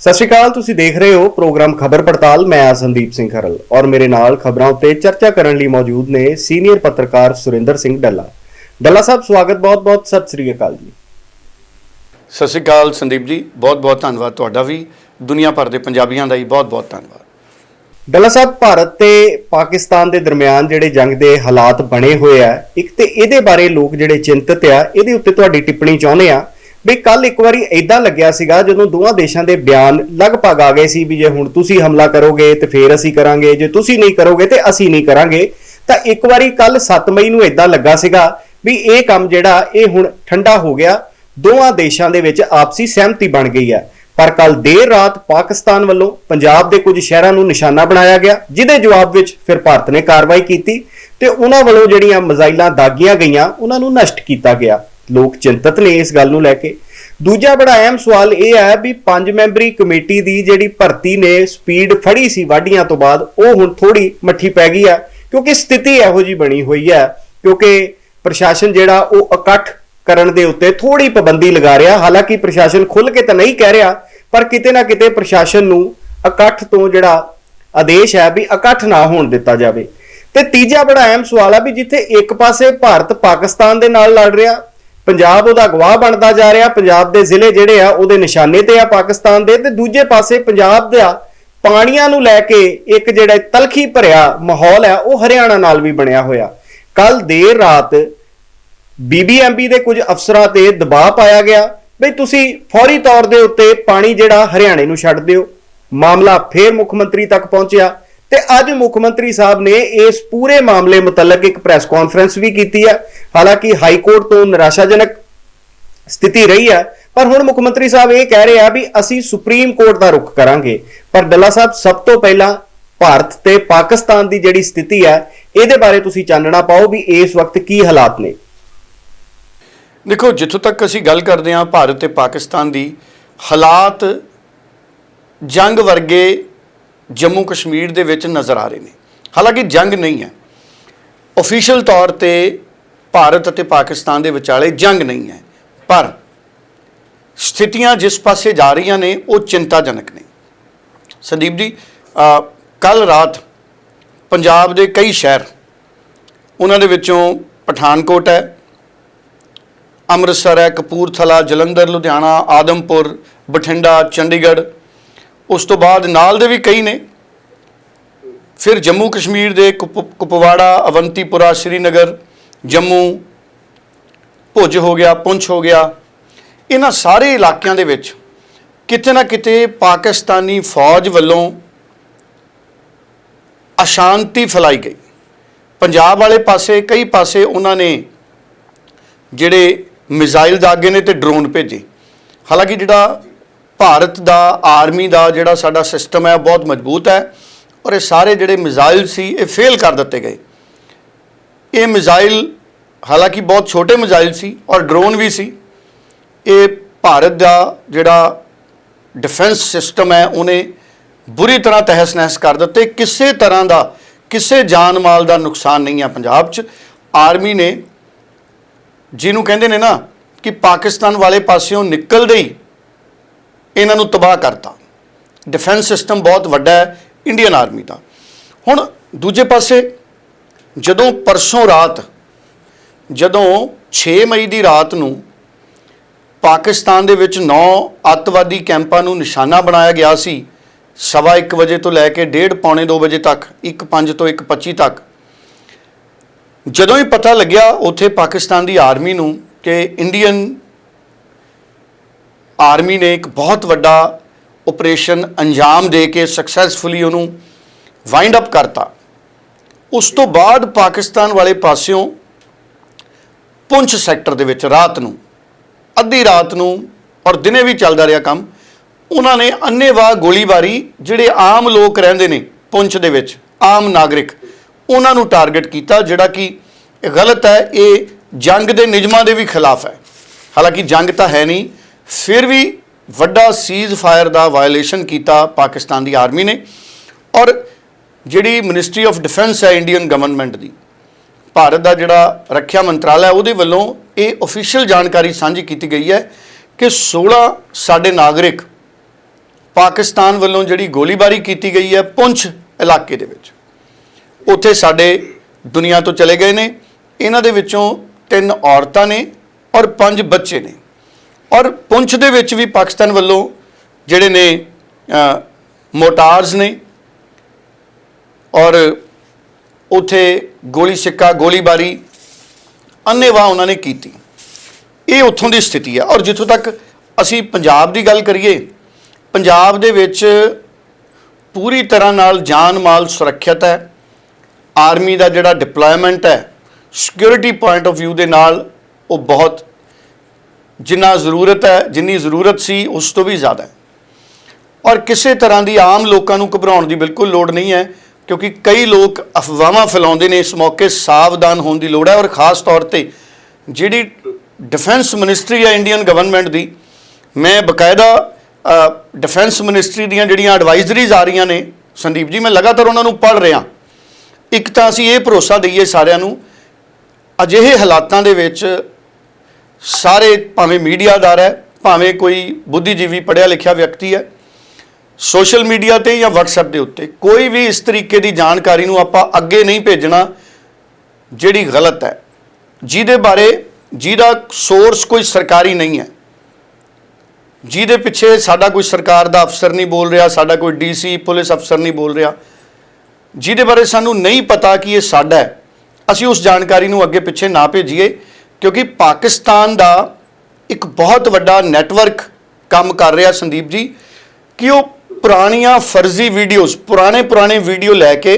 ਸਤਿ ਸ਼੍ਰੀ ਅਕਾਲ ਤੁਸੀਂ ਦੇਖ ਰਹੇ ਹੋ ਪ੍ਰੋਗਰਾਮ ਖਬਰ ਪੜਤਾਲ। ਮੈਂ ਆ ਸੰਦੀਪ ਸਿੰਘ ਖਰਲ ਔਰ ਮੇਰੇ ਨਾਲ ਖਬਰਾਂ ਉੱਤੇ ਚਰਚਾ ਕਰਨ ਲਈ ਮੌਜੂਦ ਨੇ ਸੀਨੀਅਰ ਪੱਤਰਕਾਰ ਸੁਰਿੰਦਰ ਸਿੰਘ ਡੱਲਾ। ਡੱਲਾ ਸਾਹਿਬ ਸਵਾਗਤ ਬਹੁਤ-ਬਹੁਤ ਸਤਿ ਸ਼੍ਰੀ ਅਕਾਲ ਜੀ। ਸਤਿ ਸ਼੍ਰੀ ਅਕਾਲ ਸੰਦੀਪ ਜੀ ਬਹੁਤ ਬਹੁਤ ਧੰਨਵਾਦ ਤੁਹਾਡਾ ਵੀ। ਦੁਨੀਆ ਭਰ ਦੇ ਪੰਜਾਬੀਆਂ ਦਾ ਹੀ ਬਹੁਤ ਬਹੁਤ ਧੰਨਵਾਦ। ਡੱਲਾ ਸਾਹਿਬ ਭਾਰਤ ਤੇ ਪਾਕਿਸਤਾਨ ਦੇ ਦਰਮਿਆਨ ਜਿਹੜੇ ਜੰਗ ਦੇ ਹਾਲਾਤ ਬਣੇ ਹੋਏ ਆ ਇੱਕ ਤੇ ਇਹਦੇ ਬਾਰੇ ਲੋਕ ਜਿਹੜੇ ਚਿੰਤਤ ਆ ਇਹਦੇ ਉੱਤੇ ਤੁਹਾਡੀ ਟਿੱਪਣੀ ਚਾਹੁੰਦੇ ਆ। ਵੀ ਕੱਲ ਇੱਕ ਵਾਰੀ ਐਦਾਂ ਲੱਗਿਆ ਸੀਗਾ ਜਦੋਂ ਦੋਵਾਂ ਦੇਸ਼ਾਂ ਦੇ ਬਿਆਨ ਲਗਭਗ ਆ ਗਏ ਸੀ ਵੀ ਜੇ ਹੁਣ ਤੁਸੀਂ ਹਮਲਾ ਕਰੋਗੇ ਤੇ ਫੇਰ ਅਸੀਂ ਕਰਾਂਗੇ, ਜੇ ਤੁਸੀਂ ਨਹੀਂ ਕਰੋਗੇ ਤੇ ਅਸੀਂ ਨਹੀਂ ਕਰਾਂਗੇ, ਤਾਂ ਇੱਕ ਵਾਰੀ ਕੱਲ 7 ਮਈ ਨੂੰ ਐਦਾਂ ਲੱਗਾ ਸੀਗਾ ਵੀ ਇਹ ਕੰਮ ਜਿਹੜਾ ਇਹ ਹੁਣ ਠੰਡਾ ਹੋ ਗਿਆ, ਦੋਵਾਂ ਦੇਸ਼ਾਂ ਦੇ ਵਿੱਚ ਆਪਸੀ ਸਹਿਮਤੀ ਬਣ ਗਈ ਹੈ। ਪਰ ਕੱਲ ਦੇਰ ਰਾਤ ਪਾਕਿਸਤਾਨ ਵੱਲੋਂ ਪੰਜਾਬ ਦੇ ਕੁਝ ਸ਼ਹਿਰਾਂ ਨੂੰ ਨਿਸ਼ਾਨਾ ਬਣਾਇਆ ਗਿਆ, ਜਿਹਦੇ ਜਵਾਬ ਵਿੱਚ ਫਿਰ ਭਾਰਤ ਨੇ ਕਾਰਵਾਈ ਕੀਤੀ ਤੇ ਉਹਨਾਂ ਵੱਲੋਂ ਜਿਹੜੀਆਂ ਮਿਜ਼ਾਈਲਾਂ ਦਾਗੀਆਂ ਗਈਆਂ, ਉਹਨਾਂ ਨੂੰ ਨਸ਼ਟ ਕੀਤਾ ਗਿਆ। ਲੋਕ ਚਿੰਤਤ ਨੇ ਇਸ ਗੱਲ ਨੂੰ ਲੈ ਕੇ। ਦੂਜਾ ਬੜਾ ਅਹਿਮ ਸਵਾਲ ਇਹ ਹੈ ਵੀ ਪੰਜ ਮੈਂਬਰੀ ਕਮੇਟੀ ਦੀ ਜਿਹੜੀ ਭਰਤੀ ਨੇ, ਸਪੀਡ ਫੜੀ ਸੀ ਵਾਢੀਆਂ ਤੋਂ ਬਾਅਦ, ਉਹ ਹੁਣ ਥੋੜੀ ਮੱਠੀ ਪੈ ਗਈ ਹੈ, ਕਿਉਂਕਿ ਸਥਿਤੀ ਇਹੋ ਜੀ ਬਣੀ ਹੋਈ ਹੈ, ਕਿਉਂਕਿ ਪ੍ਰਸ਼ਾਸਨ ਜਿਹੜਾ ਉਹ ਇਕੱਠ ਕਰਨ ਦੇ ਉੱਤੇ ਥੋੜੀ ਪਾਬੰਦੀ ਲਗਾ ਰਿਹਾ। ਹਾਲਾਂਕਿ ਪ੍ਰਸ਼ਾਸਨ ਖੁੱਲ ਕੇ ਤਾਂ ਨਹੀਂ ਕਹਿ ਰਿਹਾ, ਪਰ ਕਿਤੇ ਨਾ ਕਿਤੇ ਪ੍ਰਸ਼ਾਸਨ ਨੂੰ ਇਕੱਠ ਤੋਂ ਜਿਹੜਾ ਆਦੇਸ਼ ਹੈ ਵੀ ਇਕੱਠ ਨਾ ਹੋਣ ਦਿੱਤਾ ਜਾਵੇ। ਤੇ ਤੀਜਾ ਬੜਾ ਅਹਿਮ ਸਵਾਲ ਹੈ ਵੀ ਜਿੱਥੇ ਇੱਕ ਪਾਸੇ ਭਾਰਤ ਪਾਕਿਸਤਾਨ ਦੇ ਨਾਲ ਲੜ ਰਿਹਾ ਪੰਜਾਬ ਉਹਦਾ ਗਵਾਹ ਬਣਦਾ ਜਾ ਰਿਹਾ, ਪੰਜਾਬ ਦੇ ਜ਼ਿਲ੍ਹੇ ਜਿਹੜੇ ਆ, ਉਹਦੇ ਨਿਸ਼ਾਨੇ ਤੇ ਆ ਪਾਕਿਸਤਾਨ ਦੇ ਤੇ ਦੂਜੇ ਪਾਸੇ ਪੰਜਾਬ ਦਾ ਪਾਣੀਆਂ ਨੂੰ ਲੈ ਕੇ ਇੱਕ ਜਿਹੜਾ ਤਲਖੀ ਭਰਿਆ ਮਾਹੌਲ ਹੈ ਉਹ ਹਰਿਆਣਾ ਨਾਲ ਵੀ ਬਣਿਆ ਹੋਇਆ। ਕੱਲ ਦੇਰ ਰਾਤ ਬੀਬੀਐਮਬੀ ਦੇ ਕੁਝ ਅਫਸਰਾਂ ਤੇ ਦਬਾਅ ਪਾਇਆ ਗਿਆ ਵੀ ਤੁਸੀਂ ਫੌਰੀ ਤੌਰ ਦੇ ਉੱਤੇ ਪਾਣੀ ਜਿਹੜਾ ਹਰਿਆਣੇ ਨੂੰ ਛੱਡ ਦਿਓ। ਮਾਮਲਾ ਫੇਰ ਮੁੱਖ ਮੰਤਰੀ ਤੱਕ ਪਹੁੰਚਿਆ। ਤੇ ਅੱਜ ਮੁੱਖ ਮੰਤਰੀ ਸਾਹਿਬ ਨੇ ਇਸ ਪੂਰੇ ਮਾਮਲੇ ਮੁਤਲਕ ਇੱਕ ਪ੍ਰੈਸ ਕਾਨਫਰੰਸ ਵੀ ਕੀਤੀ ਹੈ ਹਾਲਾਂਕਿ ਹਾਈ ਕੋਰਟ ਤੋਂ ਨਿਰਾਸ਼ਾਜਨਕ ਸਥਿਤੀ ਰਹੀ ਹੈ ਪਰ ਹੁਣ ਮੁੱਖ ਮੰਤਰੀ ਸਾਹਿਬ ਇਹ ਕਹਿ ਰਹੇ ਆ ਵੀ ਅਸੀਂ ਸੁਪਰੀਮ ਕੋਰਟ ਦਾ ਰੁਖ ਕਰਾਂਗੇ। ਪਰ ਡੱਲਾ ਸਾਹਿਬ, ਸਭ ਤੋਂ ਪਹਿਲਾਂ ਭਾਰਤ ਤੇ ਪਾਕਿਸਤਾਨ ਦੀ ਜਿਹੜੀ ਸਥਿਤੀ ਹੈ ਇਹਦੇ ਬਾਰੇ ਤੁਸੀਂ ਚਾਨਣਾ ਪਾਓ ਵੀ ਇਸ ਵਕਤ ਕੀ ਹਾਲਾਤ ਨੇ। ਦੇਖੋ, ਜਿੱਥੋਂ ਤੱਕ ਅਸੀਂ ਗੱਲ ਕਰਦੇ ਹਾਂ, ਭਾਰਤ ਤੇ ਪਾਕਿਸਤਾਨ ਦੀ ਹਾਲਾਤ ਜੰਗ ਵਰਗੇ ਜੰਮੂ ਕਸ਼ਮੀਰ ਦੇ ਵਿੱਚ ਨਜ਼ਰ ਆ ਰਹੇ ਨੇ। ਹਾਲਾਂਕਿ ਜੰਗ ਨਹੀਂ ਹੈ। ਅਫੀਸ਼ੀਅਲ ਤੌਰ ਤੇ ਭਾਰਤ ਅਤੇ ਪਾਕਿਸਤਾਨ ਦੇ ਵਿਚਾਲੇ ਜੰਗ ਨਹੀਂ ਹੈ। ਪਰ ਸਥਿਤੀਆਂ ਜਿਸ ਪਾਸੇ ਜਾ ਰਹੀਆਂ ਨੇ, ਉਹ ਚਿੰਤਾਜਨਕ ਨੇ। ਸੰਦੀਪ ਜੀ ਕੱਲ ਰਾਤ ਪੰਜਾਬ ਦੇ ਕਈ ਸ਼ਹਿਰ ਉਹਨਾਂ ਦੇ ਵਿੱਚੋਂ ਪਠਾਨਕੋਟ ਹੈ, ਅੰਮ੍ਰਿਤਸਰ ਹੈ, ਕਪੂਰਥਲਾ, ਜਲੰਧਰ, ਲੁਧਿਆਣਾ, ਆਦਮਪੁਰ, ਬਠਿੰਡਾ, ਚੰਡੀਗੜ੍ਹ ਉਸ ਤੋਂ ਬਾਅਦ ਨਾਲ ਦੇ ਵੀ ਕਈ ਨੇ। ਫਿਰ ਜੰਮੂ ਕਸ਼ਮੀਰ ਦੇ ਕੁਪ- ਕੁਪਵਾੜਾ, ਅਵੰਤੀਪੁਰਾ, ਸ਼੍ਰੀਨਗਰ, ਜੰਮੂ, ਭੁੱਜ ਹੋ ਗਿਆ, ਪੁੰਛ ਹੋ ਗਿਆ। ਇਹਨਾਂ ਸਾਰੇ ਇਲਾਕਿਆਂ ਦੇ ਵਿੱਚ ਕਿਤੇ ਨਾ ਕਿਤੇ ਪਾਕਿਸਤਾਨੀ ਫੌਜ ਵੱਲੋਂ ਅਸ਼ਾਂਤੀ ਫੈਲਾਈ ਗਈ। ਪੰਜਾਬ ਵਾਲੇ ਪਾਸੇ, ਕਈ ਪਾਸੇ ਉਹਨਾਂ ਨੇ ਜਿਹੜੇ ਮਿਜ਼ਾਈਲ ਦਾਗੇ ਨੇ ਤੇ ਡਰੋਨ ਭੇਜੇ। ਹਾਲਾਂਕਿ ਜਿਹੜਾ ਭਾਰਤ ਦਾ, ਆਰਮੀ ਦਾ ਜਿਹੜਾ ਸਾਡਾ ਸਿਸਟਮ ਹੈ ਬਹੁਤ ਮਜ਼ਬੂਤ ਹੈ ਔਰ ਇਹ ਸਾਰੇ ਜਿਹੜੇ ਮਿਜ਼ਾਈਲ ਸੀ, ਇਹ ਫੇਲ ਕਰ ਦਿੱਤੇ ਗਏ। ਇਹ ਮਿਜ਼ਾਈਲ ਹਾਲਾਂਕਿ ਬਹੁਤ ਛੋਟੇ ਮਿਜ਼ਾਈਲ ਸੀ ਔਰ ਡਰੋਨ ਵੀ ਸੀ। ਇਹ ਭਾਰਤ ਦਾ ਜਿਹੜਾ ਡਿਫੈਂਸ ਸਿਸਟਮ ਹੈ, ਉਹਨੇ ਬੁਰੀ ਤਰ੍ਹਾਂ ਤਹਿਸ ਨਹਿਸ ਕਰ ਦਿੱਤੇ। ਕਿਸੇ ਤਰ੍ਹਾਂ ਦਾ, ਕਿਸੇ ਜਾਨ ਮਾਲ ਦਾ ਨੁਕਸਾਨ ਨਹੀਂ ਹੈ ਪੰਜਾਬ 'ਚ। ਆਰਮੀ ਨੇ ਜਿਹਨੂੰ ਕਹਿੰਦੇ ਨੇ ਨਾ ਕਿ ਪਾਕਿਸਤਾਨ ਵਾਲੇ ਪਾਸਿਓਂ ਨਿਕਲਦੇ ਹੀ ਇਹਨਾਂ ਨੂੰ ਤਬਾਹ ਕਰਤਾ। ਡਿਫੈਂਸ ਸਿਸਟਮ ਬਹੁਤ ਵੱਡਾ ਹੈ ਇੰਡੀਅਨ ਆਰਮੀ ਦਾ। ਹੁਣ ਦੂਜੇ ਪਾਸੇ, ਜਦੋਂ ਪਰਸੋਂ ਰਾਤ, ਜਦੋਂ 6 ਮਈ ਦੀ ਰਾਤ ਨੂੰ ਪਾਕਿਸਤਾਨ ਦੇ ਵਿੱਚ 9 ਅੱਤਵਾਦੀ ਕੈਂਪਾਂ ਨੂੰ ਨਿਸ਼ਾਨਾ ਬਣਾਇਆ ਗਿਆ ਸੀ, ਸਵਾ 1 ਵਜੇ ਤੋਂ ਲੈ ਕੇ 1:30 ਪੌਣੇ 2 ਵਜੇ ਤੱਕ 1:05 ਤੋਂ 1:25 ਤੱਕ, ਜਦੋਂ ਹੀ ਪਤਾ ਲੱਗਿਆ ਉੱਥੇ ਪਾਕਿਸਤਾਨ ਦੀ ਆਰਮੀ ਨੂੰ ਕਿ ਇੰਡੀਅਨ ਆਰਮੀ ਨੇ ਇੱਕ ਬਹੁਤ ਵੱਡਾ ਆਪਰੇਸ਼ਨ ਅੰਜਾਮ ਦੇ ਕੇ ਸਕਸੈਸਫੁਲੀ ਉਹਨੂੰ ਵਾਈਂਡ ਅਪ ਕਰਤਾ। ਉਸ ਤੋਂ ਬਾਅਦ ਪਾਕਿਸਤਾਨ ਵਾਲੇ ਪਾਸਿਓਂ ਪੁੰਛ ਸੈਕਟਰ ਦੇ ਵਿੱਚ ਰਾਤ ਨੂੰ, ਅੱਧੀ ਰਾਤ ਨੂੰ ਔਰ ਦਿਨੇ ਵੀ ਚੱਲਦਾ ਰਿਹਾ ਕੰਮ, ਉਹਨਾਂ ਨੇ ਅੰਨੇਵਾਹ ਗੋਲੀਬਾਰੀ ਜਿਹੜੇ ਆਮ ਲੋਕ ਰਹਿੰਦੇ ਨੇ ਪੁੰਛ ਦੇ ਵਿੱਚ, ਆਮ ਨਾਗਰਿਕ, ਉਹਨਾਂ ਨੂੰ ਟਾਰਗੇਟ ਕੀਤਾ ਜਿਹੜਾ ਕਿ ਗਲਤ ਹੈ, ਇਹ ਜੰਗ ਦੇ ਨਿਯਮਾਂ ਦੇ ਵੀ ਖਿਲਾਫ ਹੈ। ਹਾਲਾਂਕਿ ਜੰਗ ਤਾਂ ਹੈ ਨਹੀਂ ਫਿਰ ਵੀ ਵੱਡਾ ਸੀਜ਼ ਫਾਇਰ ਦਾ ਵਾਇਓਲੇਸ਼ਨ ਕੀਤਾ ਪਾਕਿਸਤਾਨ ਦੀ ਆਰਮੀ ਨੇ ਔਰ ਜਿਹੜੀ ਮਿਨਿਸਟਰੀ ਆਫ ਡਿਫੈਂਸ ਹੈ ਇੰਡੀਅਨ ਗਵਰਨਮੈਂਟ ਦੀ, ਭਾਰਤ ਦਾ ਜਿਹੜਾ ਰੱਖਿਆ ਮੰਤਰਾਲਾ ਉਹਦੇ ਵੱਲੋਂ ਇਹ ਅਫੀਸ਼ੀਅਲ ਜਾਣਕਾਰੀ ਸਾਂਝੀ ਕੀਤੀ ਗਈ ਹੈ ਕਿ 16 ਸਾਡੇ ਨਾਗਰਿਕ ਪਾਕਿਸਤਾਨ ਵੱਲੋਂ ਜਿਹੜੀ ਗੋਲੀਬਾਰੀ ਕੀਤੀ ਗਈ ਹੈ ਪੁੰਛ ਇਲਾਕੇ ਦੇ ਵਿੱਚ। ਉੱਥੇ ਸਾਡੇ ਦੁਨੀਆ ਤੋਂ ਚਲੇ ਗਏ ਨੇ, ਇਹਨਾਂ ਦੇ ਵਿੱਚੋਂ ਤਿੰਨ ਔਰਤਾਂ ਨੇ ਔਰ ਪੰਜ ਬੱਚੇ ਨੇ। ਔਰ ਪੁੰਛ ਦੇ ਵਿੱਚ ਵੀ ਪਾਕਿਸਤਾਨ ਵੱਲੋਂ ਜਿਹੜੇ ਨੇ ਮੋਟਾਰਸ ਨੇ ਔਰ ਉਥੇ ਗੋਲੀ ਸਿੱਕਾ, ਗੋਲੀਬਾਰੀ ਅੰਨੇਵਾਹ ਉਹਨਾਂ ਨੇ ਕੀਤੀ। ਇਹ ਉੱਥੋਂ ਦੀ ਸਥਿਤੀ ਹੈ ਔਰ ਜਿੱਥੋਂ ਤੱਕ ਅਸੀਂ ਪੰਜਾਬ ਦੀ ਗੱਲ ਕਰੀਏ, ਪੰਜਾਬ ਦੇ ਵਿੱਚ ਪੂਰੀ ਤਰ੍ਹਾਂ ਨਾਲ ਜਾਨ ਮਾਲ ਸੁਰੱਖਿਅਤ ਹੈ। ਆਰਮੀ ਦਾ ਜਿਹੜਾ ਡਿਪਲੋਇਮੈਂਟ ਹੈ ਸਿਕਿਉਰਿਟੀ ਪੁਆਇੰਟ ਆਫ View ਦੇ ਨਾਲ ਉਹ ਬਹੁਤ ਜਿੰਨਾ ਜ਼ਰੂਰਤ ਹੈ, ਜਿੰਨੀ ਜ਼ਰੂਰਤ ਸੀ, ਉਸ ਤੋਂ ਵੀ ਜ਼ਿਆਦਾ ਹੈ। ਔਰ ਕਿਸੇ ਤਰ੍ਹਾਂ ਦੀ ਆਮ ਲੋਕਾਂ ਨੂੰ ਘਬਰਾਉਣ ਦੀ ਬਿਲਕੁਲ ਲੋੜ ਨਹੀਂ ਹੈ, ਕਿਉਂਕਿ ਕਈ ਲੋਕ ਅਫਵਾਹਾਂ ਫੈਲਾਉਂਦੇ ਨੇ, ਇਸ ਮੌਕੇ ਸਾਵਧਾਨ ਹੋਣ ਦੀ ਲੋੜ ਹੈ। ਔਰ ਖਾਸ ਤੌਰ ਤੇ ਜਿਹੜੀ ਡਿਫੈਂਸ ਮਿਨਿਸਟਰੀ ਹੈ ਇੰਡੀਅਨ ਗਵਰਨਮੈਂਟ ਦੀ, ਮੈਂ ਬਕਾਇਦਾ ਡਿਫੈਂਸ ਮਿਨਿਸਟਰੀ ਦੀਆਂ ਜਿਹੜੀਆਂ ਐਡਵਾਈਜ਼ਰੀਜ਼ ਆ ਰਹੀਆਂ ਨੇ, ਸੰਦੀਪ ਜੀ, ਮੈਂ ਲਗਾਤਾਰ ਉਹਨਾਂ ਨੂੰ ਪੜ੍ਹ ਰਿਹਾ। ਇੱਕ ਤਾਂ ਅਸੀਂ ਇਹ ਭਰੋਸਾ ਦਈਏ ਸਾਰਿਆਂ ਨੂੰ, ਅਜਿਹੇ ਹਾਲਾਤਾਂ ਦੇ ਵਿੱਚ ਸਾਰੇ ਭਾਵੇਂ ਮੀਡੀਆਦਾਰ ਹੈ, ਭਾਵੇਂ ਕੋਈ ਬੁੱਧੀਜੀਵੀ ਪੜ੍ਹਿਆ ਲਿਖਿਆ ਵਿਅਕਤੀ ਹੈ, ਸੋਸ਼ਲ ਮੀਡੀਆ ਤੇ ਜਾਂ WhatsApp ਦੇ ਉੱਤੇ ਕੋਈ ਵੀ ਇਸ ਤਰੀਕੇ ਦੀ ਜਾਣਕਾਰੀ ਨੂੰ ਆਪਾਂ ਅੱਗੇ ਨਹੀਂ ਭੇਜਣਾ ਜਿਹੜੀ ਗਲਤ ਹੈ। ਜਿਹਦੇ ਬਾਰੇ, ਜਿਹਦਾ ਸੋਰਸ ਕੋਈ ਸਰਕਾਰੀ ਨਹੀਂ ਹੈ, ਜਿਹਦੇ ਪਿੱਛੇ ਸਾਡਾ ਕੋਈ ਸਰਕਾਰ ਦਾ ਅਫਸਰ ਨਹੀਂ ਬੋਲ ਰਿਹਾ, ਸਾਡਾ ਕੋਈ ਡੀਸੀ ਪੁਲਿਸ ਅਫਸਰ ਨਹੀਂ ਬੋਲ ਰਿਹਾ, ਜਿਹਦੇ ਬਾਰੇ ਸਾਨੂੰ ਨਹੀਂ ਪਤਾ ਕਿ ਇਹ ਸਾਡਾ ਹੈ, ਅਸੀਂ ਉਸ ਜਾਣਕਾਰੀ ਨੂੰ ਅੱਗੇ ਪਿੱਛੇ ਨਾ ਭੇਜੀਏ। ਕਿਉਂਕਿ ਪਾਕਿਸਤਾਨ ਦਾ ਇੱਕ ਬਹੁਤ ਵੱਡਾ ਨੈਟਵਰਕ ਕੰਮ ਕਰ ਰਿਹਾ ਸੰਦੀਪ ਜੀ, ਕਿ ਉਹ ਪੁਰਾਣੀਆਂ ਫਰਜ਼ੀ ਵੀਡੀਓਜ਼ ਪੁਰਾਣੇ ਪੁਰਾਣੇ ਵੀਡੀਓ ਲੈ ਕੇ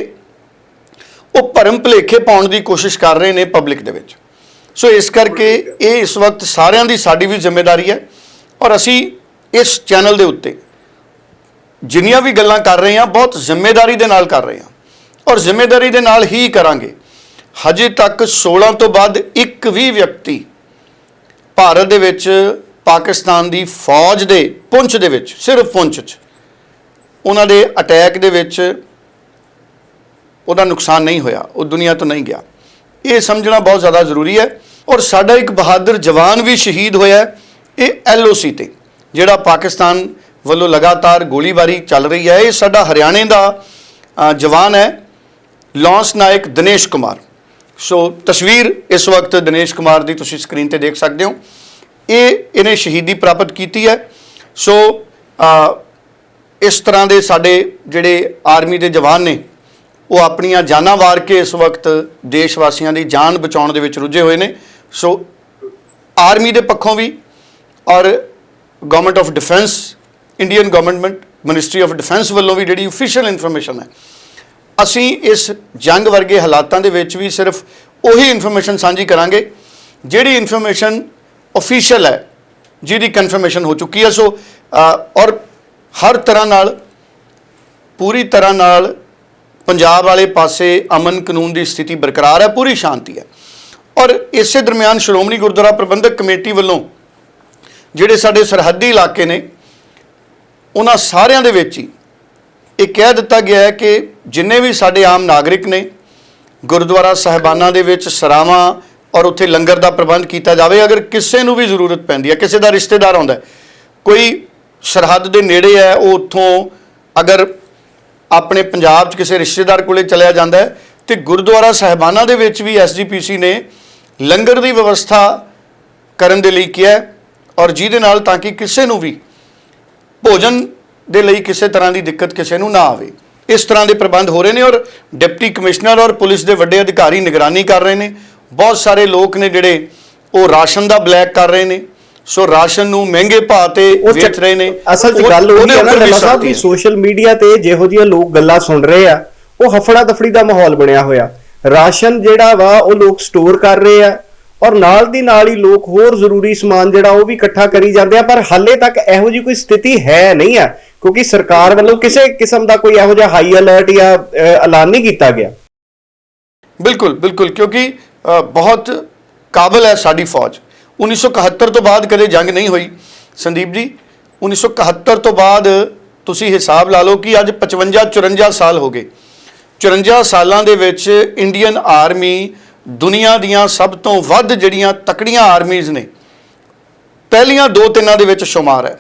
ਉਹ ਭਰਮ ਭੁਲੇਖੇ ਪਾਉਣ ਦੀ ਕੋਸ਼ਿਸ਼ ਕਰ ਰਹੇ ਨੇ ਪਬਲਿਕ ਦੇ ਵਿੱਚ। ਸੋ ਇਸ ਕਰਕੇ ਇਹ ਇਸ ਵਕਤ ਸਾਰਿਆਂ ਦੀ ਸਾਡੀ ਵੀ ਜ਼ਿੰਮੇਵਾਰੀ ਹੈ ਔਰ ਅਸੀਂ ਇਸ ਚੈਨਲ ਦੇ ਉੱਤੇ ਜਿੰਨੀਆਂ ਵੀ ਗੱਲਾਂ ਕਰ ਰਹੇ ਹਾਂ, ਬਹੁਤ ਜ਼ਿੰਮੇਵਾਰੀ ਦੇ ਨਾਲ ਕਰ ਰਹੇ ਹਾਂ। ਔਰ ਜ਼ਿੰਮੇਵਾਰੀ ਦੇ ਨਾਲ ਹੀ ਕਰਾਂਗੇ। ਹਜੇ ਤੱਕ 16 ਤੋਂ ਬਾਅਦ ਇੱਕ ਵੀ ਵਿਅਕਤੀ ਭਾਰਤ ਦੇ ਵਿੱਚ ਪਾਕਿਸਤਾਨ ਦੀ ਫੌਜ ਦੇ ਪੁੰਛ ਦੇ ਵਿੱਚ ਸਿਰਫ ਪੁੰਛ 'ਚ ਉਹਨਾਂ ਦੇ ਅਟੈਕ ਦੇ ਵਿੱਚ ਉਹਦਾ ਨੁਕਸਾਨ ਨਹੀਂ ਹੋਇਆ ਉਹ ਦੁਨੀਆ ਤੋਂ ਨਹੀਂ ਗਿਆ। ਇਹ ਸਮਝਣਾ ਬਹੁਤ ਜ਼ਿਆਦਾ ਜ਼ਰੂਰੀ ਹੈ ਔਰ ਸਾਡਾ ਇੱਕ ਬਹਾਦਰ ਜਵਾਨ ਵੀ ਸ਼ਹੀਦ ਹੋਇਆ ਹੈ, ਇਹ ਐਲਓਸੀ ਤੇ ਜਿਹੜਾ ਪਾਕਿਸਤਾਨ ਵੱਲੋਂ ਲਗਾਤਾਰ ਗੋਲੀਬਾਰੀ ਚੱਲ ਰਹੀ ਹੈ। ਇਹ ਸਾਡਾ ਹਰਿਆਣੇ ਦਾ ਜਵਾਨ ਹੈ ਲਾਂਸ ਨਾਇਕ ਦਿਨੇਸ਼ ਕੁਮਾਰ। ਸੋ ਤਸਵੀਰ ਇਸ ਵਕਤ ਦਿਨੇਸ਼ ਕੁਮਾਰ ਦੀ ਤੁਸੀਂ ਸਕਰੀਨ ਤੇ ਦੇਖ ਸਕਦੇ ਹੋ। ਇਹ ਇਹਨੇ ਸ਼ਹੀਦੀ ਪ੍ਰਾਪਤ ਕੀਤੀ ਹੈ। ਸੋ ਇਸ ਤਰ੍ਹਾਂ ਦੇ ਸਾਡੇ ਜਿਹੜੇ ਆਰਮੀ ਦੇ ਜਵਾਨ ਨੇ, ਉਹ ਆਪਣੀਆਂ ਜਾਨਾਂ ਵਾਰ ਕੇ ਇਸ ਵਕਤ ਦੇਸ਼ ਵਾਸੀਆਂ ਦੀ ਜਾਨ ਬਚਾਉਣ ਦੇ ਵਿੱਚ ਰੁੱਝੇ ਹੋਏ ਨੇ। ਸੋ, ਆਰਮੀ ਦੇ ਪੱਖੋਂ ਵੀ ਔਰ government of defence Indian government ministry of defence ਵੱਲੋਂ ਵੀ ਜਿਹੜੀ ਅਫੀਸ਼ੀਅਲ ਇਨਫੋਰਮੇਸ਼ਨ ਹੈ ਅਸੀਂ ਇਸ ਜੰਗ ਵਰਗੇ ਹਾਲਾਤਾਂ ਦੇ ਵਿੱਚ ਵੀ ਸਿਰਫ ਉਹੀ ਇਨਫੋਰਮੇਸ਼ਨ ਸਾਂਝੀ ਕਰਾਂਗੇ, ਜਿਹੜੀ ਇਨਫੋਰਮੇਸ਼ਨ ਅਫੀਸ਼ੀਅਲ ਹੈ, ਜਿਹਦੀ ਕਨਫਰਮੇਸ਼ਨ ਹੋ ਚੁੱਕੀ ਹੈ। ਸੋ ਔਰ ਹਰ ਤਰ੍ਹਾਂ ਨਾਲ, ਪੂਰੀ ਤਰ੍ਹਾਂ ਨਾਲ ਪੰਜਾਬ ਵਾਲੇ ਪਾਸੇ ਅਮਨ ਕਾਨੂੰਨ ਦੀ ਸਥਿਤੀ ਬਰਕਰਾਰ ਹੈ, ਪੂਰੀ ਸ਼ਾਂਤੀ ਹੈ। ਔਰ ਇਸੇ ਦਰਮਿਆਨ ਸ਼੍ਰੋਮਣੀ ਗੁਰਦੁਆਰਾ ਪ੍ਰਬੰਧਕ ਕਮੇਟੀ ਵੱਲੋਂ ਜਿਹੜੇ ਸਾਡੇ ਸਰਹੱਦੀ ਇਲਾਕੇ ਨੇ, ਉਹਨਾਂ ਸਾਰਿਆਂ ਦੇ ਵਿੱਚ ਹੀ ਇਹ ਕਹਿ ਦਿੱਤਾ ਗਿਆ ਹੈ ਕਿ ਜਿੰਨੇ ਵੀ ਸਾਡੇ ਆਮ ਨਾਗਰਿਕ ਨੇ, ਗੁਰਦੁਆਰਾ ਸਾਹਿਬਾਨਾਂ ਦੇ ਵਿੱਚ ਸਰਾਵਾਂ ਔਰ ਉੱਥੇ ਲੰਗਰ ਦਾ ਪ੍ਰਬੰਧ ਕੀਤਾ ਜਾਵੇ, ਅਗਰ ਕਿਸੇ ਨੂੰ ਵੀ ਜ਼ਰੂਰਤ ਪੈਂਦੀ ਹੈ, ਕਿਸੇ ਦਾ ਰਿਸ਼ਤੇਦਾਰ ਆਉਂਦਾ ਕੋਈ ਸਰਹੱਦ ਦੇ ਨੇੜੇ ਹੈ, ਉਹ ਉੱਥੋਂ ਅਗਰ ਆਪਣੇ ਪੰਜਾਬ 'ਚ ਕਿਸੇ ਰਿਸ਼ਤੇਦਾਰ ਕੋਲੇ ਚਲਿਆ ਜਾਂਦਾ ਹੈ, ਤੇ ਗੁਰਦੁਆਰਾ ਸਾਹਿਬਾਨਾਂ ਦੇ ਵਿੱਚ ਵੀ ਐਸਜੀਪੀਸੀ ਨੇ ਲੰਗਰ ਦੀ ਵਿਵਸਥਾ ਕਰਨ ਦੇ ਲਈ ਕਿਹਾ ਔਰ ਜਿਹਦੇ ਨਾਲ ਤਾਂ ਕਿ ਕਿਸੇ ਨੂੰ ਵੀ ਭੋਜਨ ਦੇ ਲਈ ਕਿਸੇ ਤਰ੍ਹਾਂ ਦੀ ਦਿੱਕਤ ਕਿਸੇ ਨੂੰ ਨਾ ਆਵੇ। ਇਸ ਤਰ੍ਹਾਂ ਦੇ ਪ੍ਰਬੰਧ ਹੋ ਰਹੇ ਨੇ ਔਰ ਡਿਪਟੀ ਕਮਿਸ਼ਨਰ ਔਰ ਪੁਲਿਸ ਦੇ ਵੱਡੇ ਅਧਿਕਾਰੀ ਨਿਗਰਾਨੀ ਕਰ ਰਹੇ ਨੇ। ਬਹੁਤ ਸਾਰੇ ਲੋਕ ਨੇ ਜਿਹੜੇ ਉਹ ਰਾਸ਼ਨ ਦਾ ਬਲੈਕ ਕਰ ਰਹੇ ਨੇ। ਸੋ ਰਾਸ਼ਨ ਨੂੰ ਮਹਿੰਗੇ ਭਾਅ ਤੇ ਵੇਚ ਰਹੇ ਨੇ। ਅਸਲ 'ਚ ਗੱਲ ਉਹੀ ਹੈ ਨਾ ਲੱਲਾ ਸਾਹਿਬ। ਸੋਸ਼ਲ ਮੀਡੀਆ ਤੇ ਜਿਹੋ ਜਿਹੀਆਂ ਲੋਕ ਗੱਲਾਂ ਸੁਣ ਰਹੇ ਆ ਉਹ ਹਫੜਾ ਦਫੜੀ ਦਾ ਮਾਹੌਲ ਬਣਿਆ ਹੋਇਆ। ਰਾਸ਼ਨ ਜਿਹੜਾ ਵਾ ਉਹ ਲੋਕ ਸਟੋਰ ਕਰ ਰਹੇ ਆ ਔਰ ਨਾਲ ਦੀ ਨਾਲ ਹੀ ਲੋਕ ਹੋਰ ਜ਼ਰੂਰੀ ਸਮਾਨ ਜਿਹੜਾ ਉਹ ਵੀ ਇਕੱਠਾ ਕਰੀ ਜਾਂਦੇ ਆ ਪਰ ਹਾਲੇ ਤੱਕ ਇਹੋ ਜਿਹੀ ਕੋਈ ਸਥਿਤੀ ਹੈ ਨਹੀਂ ਆ। ਕਿਉਂਕਿ ਸਰਕਾਰ ਵੱਲੋਂ ਕਿਸੇ ਕਿਸਮ ਦਾ ਕੋਈ ਇਹੋ ਜਿਹਾ ਹਾਈ ਅਲਰਟ ਜਾਂ ਐਲਾਨ ਨਹੀਂ ਕੀਤਾ ਗਿਆ। ਬਿਲਕੁਲ ਬਿਲਕੁਲ, ਕਿਉਂਕਿ ਬਹੁਤ ਕਾਬਲ ਹੈ ਸਾਡੀ ਫੌਜ। 1971 ਤੋਂ ਬਾਅਦ ਕਦੇ ਜੰਗ ਨਹੀਂ ਹੋਈ। ਸੰਦੀਪ ਜੀ 1971 ਤੋਂ ਬਾਅਦ ਤੁਸੀਂ ਹਿਸਾਬ ਲਾ ਲਓ ਕਿ ਅੱਜ 55 54 ਸਾਲ ਹੋ ਗਏ। 54 ਸਾਲਾਂ ਦੇ ਵਿੱਚ ਇੰਡੀਅਨ ਆਰਮੀ ਦੁਨੀਆ ਦੀਆਂ ਸਭ ਤੋਂ ਵੱਧ ਜਿਹੜੀਆਂ ਤਕੜੀਆਂ ਆਰਮੀਜ਼ ਨੇ, ਪਹਿਲੀਆਂ ਦੋ ਤਿੰਨਾਂ ਦੇ ਵਿੱਚ ਸ਼ੁਮਾਰ ਹੈ।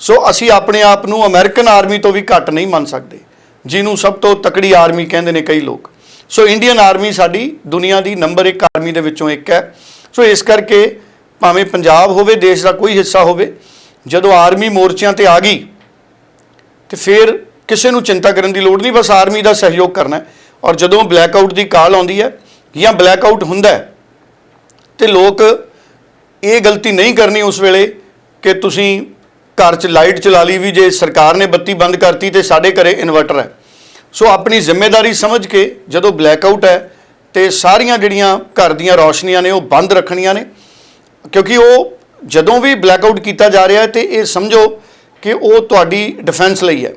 ਸੋ ਅਸੀਂ ਆਪਣੇ ਆਪ ਨੂੰ ਅਮਰੀਕਨ ਆਰਮੀ ਤੋਂ ਵੀ ਘੱਟ ਨਹੀਂ ਮੰਨ ਸਕਦੇ, ਜਿਹਨੂੰ ਸਭ ਤੋਂ ਤਕੜੀ ਆਰਮੀ ਕਹਿੰਦੇ ਨੇ ਕਈ ਲੋਕ। ਸੋ ਇੰਡੀਅਨ ਆਰਮੀ ਸਾਡੀ ਦੁਨੀਆ ਦੀ ਨੰਬਰ 1 ਆਰਮੀ ਦੇ ਵਿੱਚੋਂ ਇੱਕ ਹੈ। ਸੋ ਇਸ ਕਰਕੇ ਭਾਵੇਂ ਪੰਜਾਬ ਹੋਵੇ, ਦੇਸ਼ ਦਾ ਕੋਈ ਹਿੱਸਾ ਹੋਵੇ, ਜਦੋਂ ਆਰਮੀ ਮੋਰਚਿਆਂ ਤੇ ਆ ਗਈ, ਤੇ ਫਿਰ ਕਿਸੇ ਨੂੰ ਚਿੰਤਾ ਕਰਨ ਦੀ ਲੋੜ ਨਹੀਂ, ਬਸ ਆਰਮੀ ਦਾ ਸਹਿਯੋਗ ਕਰਨਾ ਹੈ। ਔਰ ਜਦੋਂ ਬਲੈਕ ਆਊਟ ਦੀ ਕਾਲ ਆਉਂਦੀ ਹੈ ਜਾਂ ਬਲੈਕ ਆਊਟ ਹੁੰਦਾ ਹੈ, ਤੇ ਲੋਕ ਇਹ ਗਲਤੀ ਨਹੀਂ ਕਰਨੀ ਉਸ ਵੇਲੇ ਕਿ ਤੁਸੀਂ ਘਰ 'ਚ ਲਾਈਟ ਚਲਾ ਲਈ ਵੀ ਜੇ ਸਰਕਾਰ ਨੇ ਬੱਤੀ ਬੰਦ ਕਰਤੀ ਤੇ ਸਾਡੇ ਘਰੇ ਇਨਵਰਟਰ ਹੈ। ਸੋ ਆਪਣੀ ਜ਼ਿੰਮੇਵਾਰੀ ਸਮਝ ਕੇ ਜਦੋਂ ਬਲੈਕ ਆਊਟ ਹੈ ਤੇ ਸਾਰੀਆਂ ਜਿਹੜੀਆਂ ਘਰ ਦੀਆਂ ਰੌਸ਼ਨੀਆਂ ਨੇ ਉਹ ਬੰਦ ਰੱਖਣੀਆਂ ਨੇ, ਕਿਉਂਕਿ ਉਹ ਜਦੋਂ ਵੀ ਬਲੈਕ ਆਊਟ ਕੀਤਾ ਜਾ ਰਿਹਾ ਹੈ ਤੇ ਇਹ ਸਮਝੋ ਕਿ ਉਹ ਤੁਹਾਡੀ ਡਿਫੈਂਸ ਲਈ ਹੈ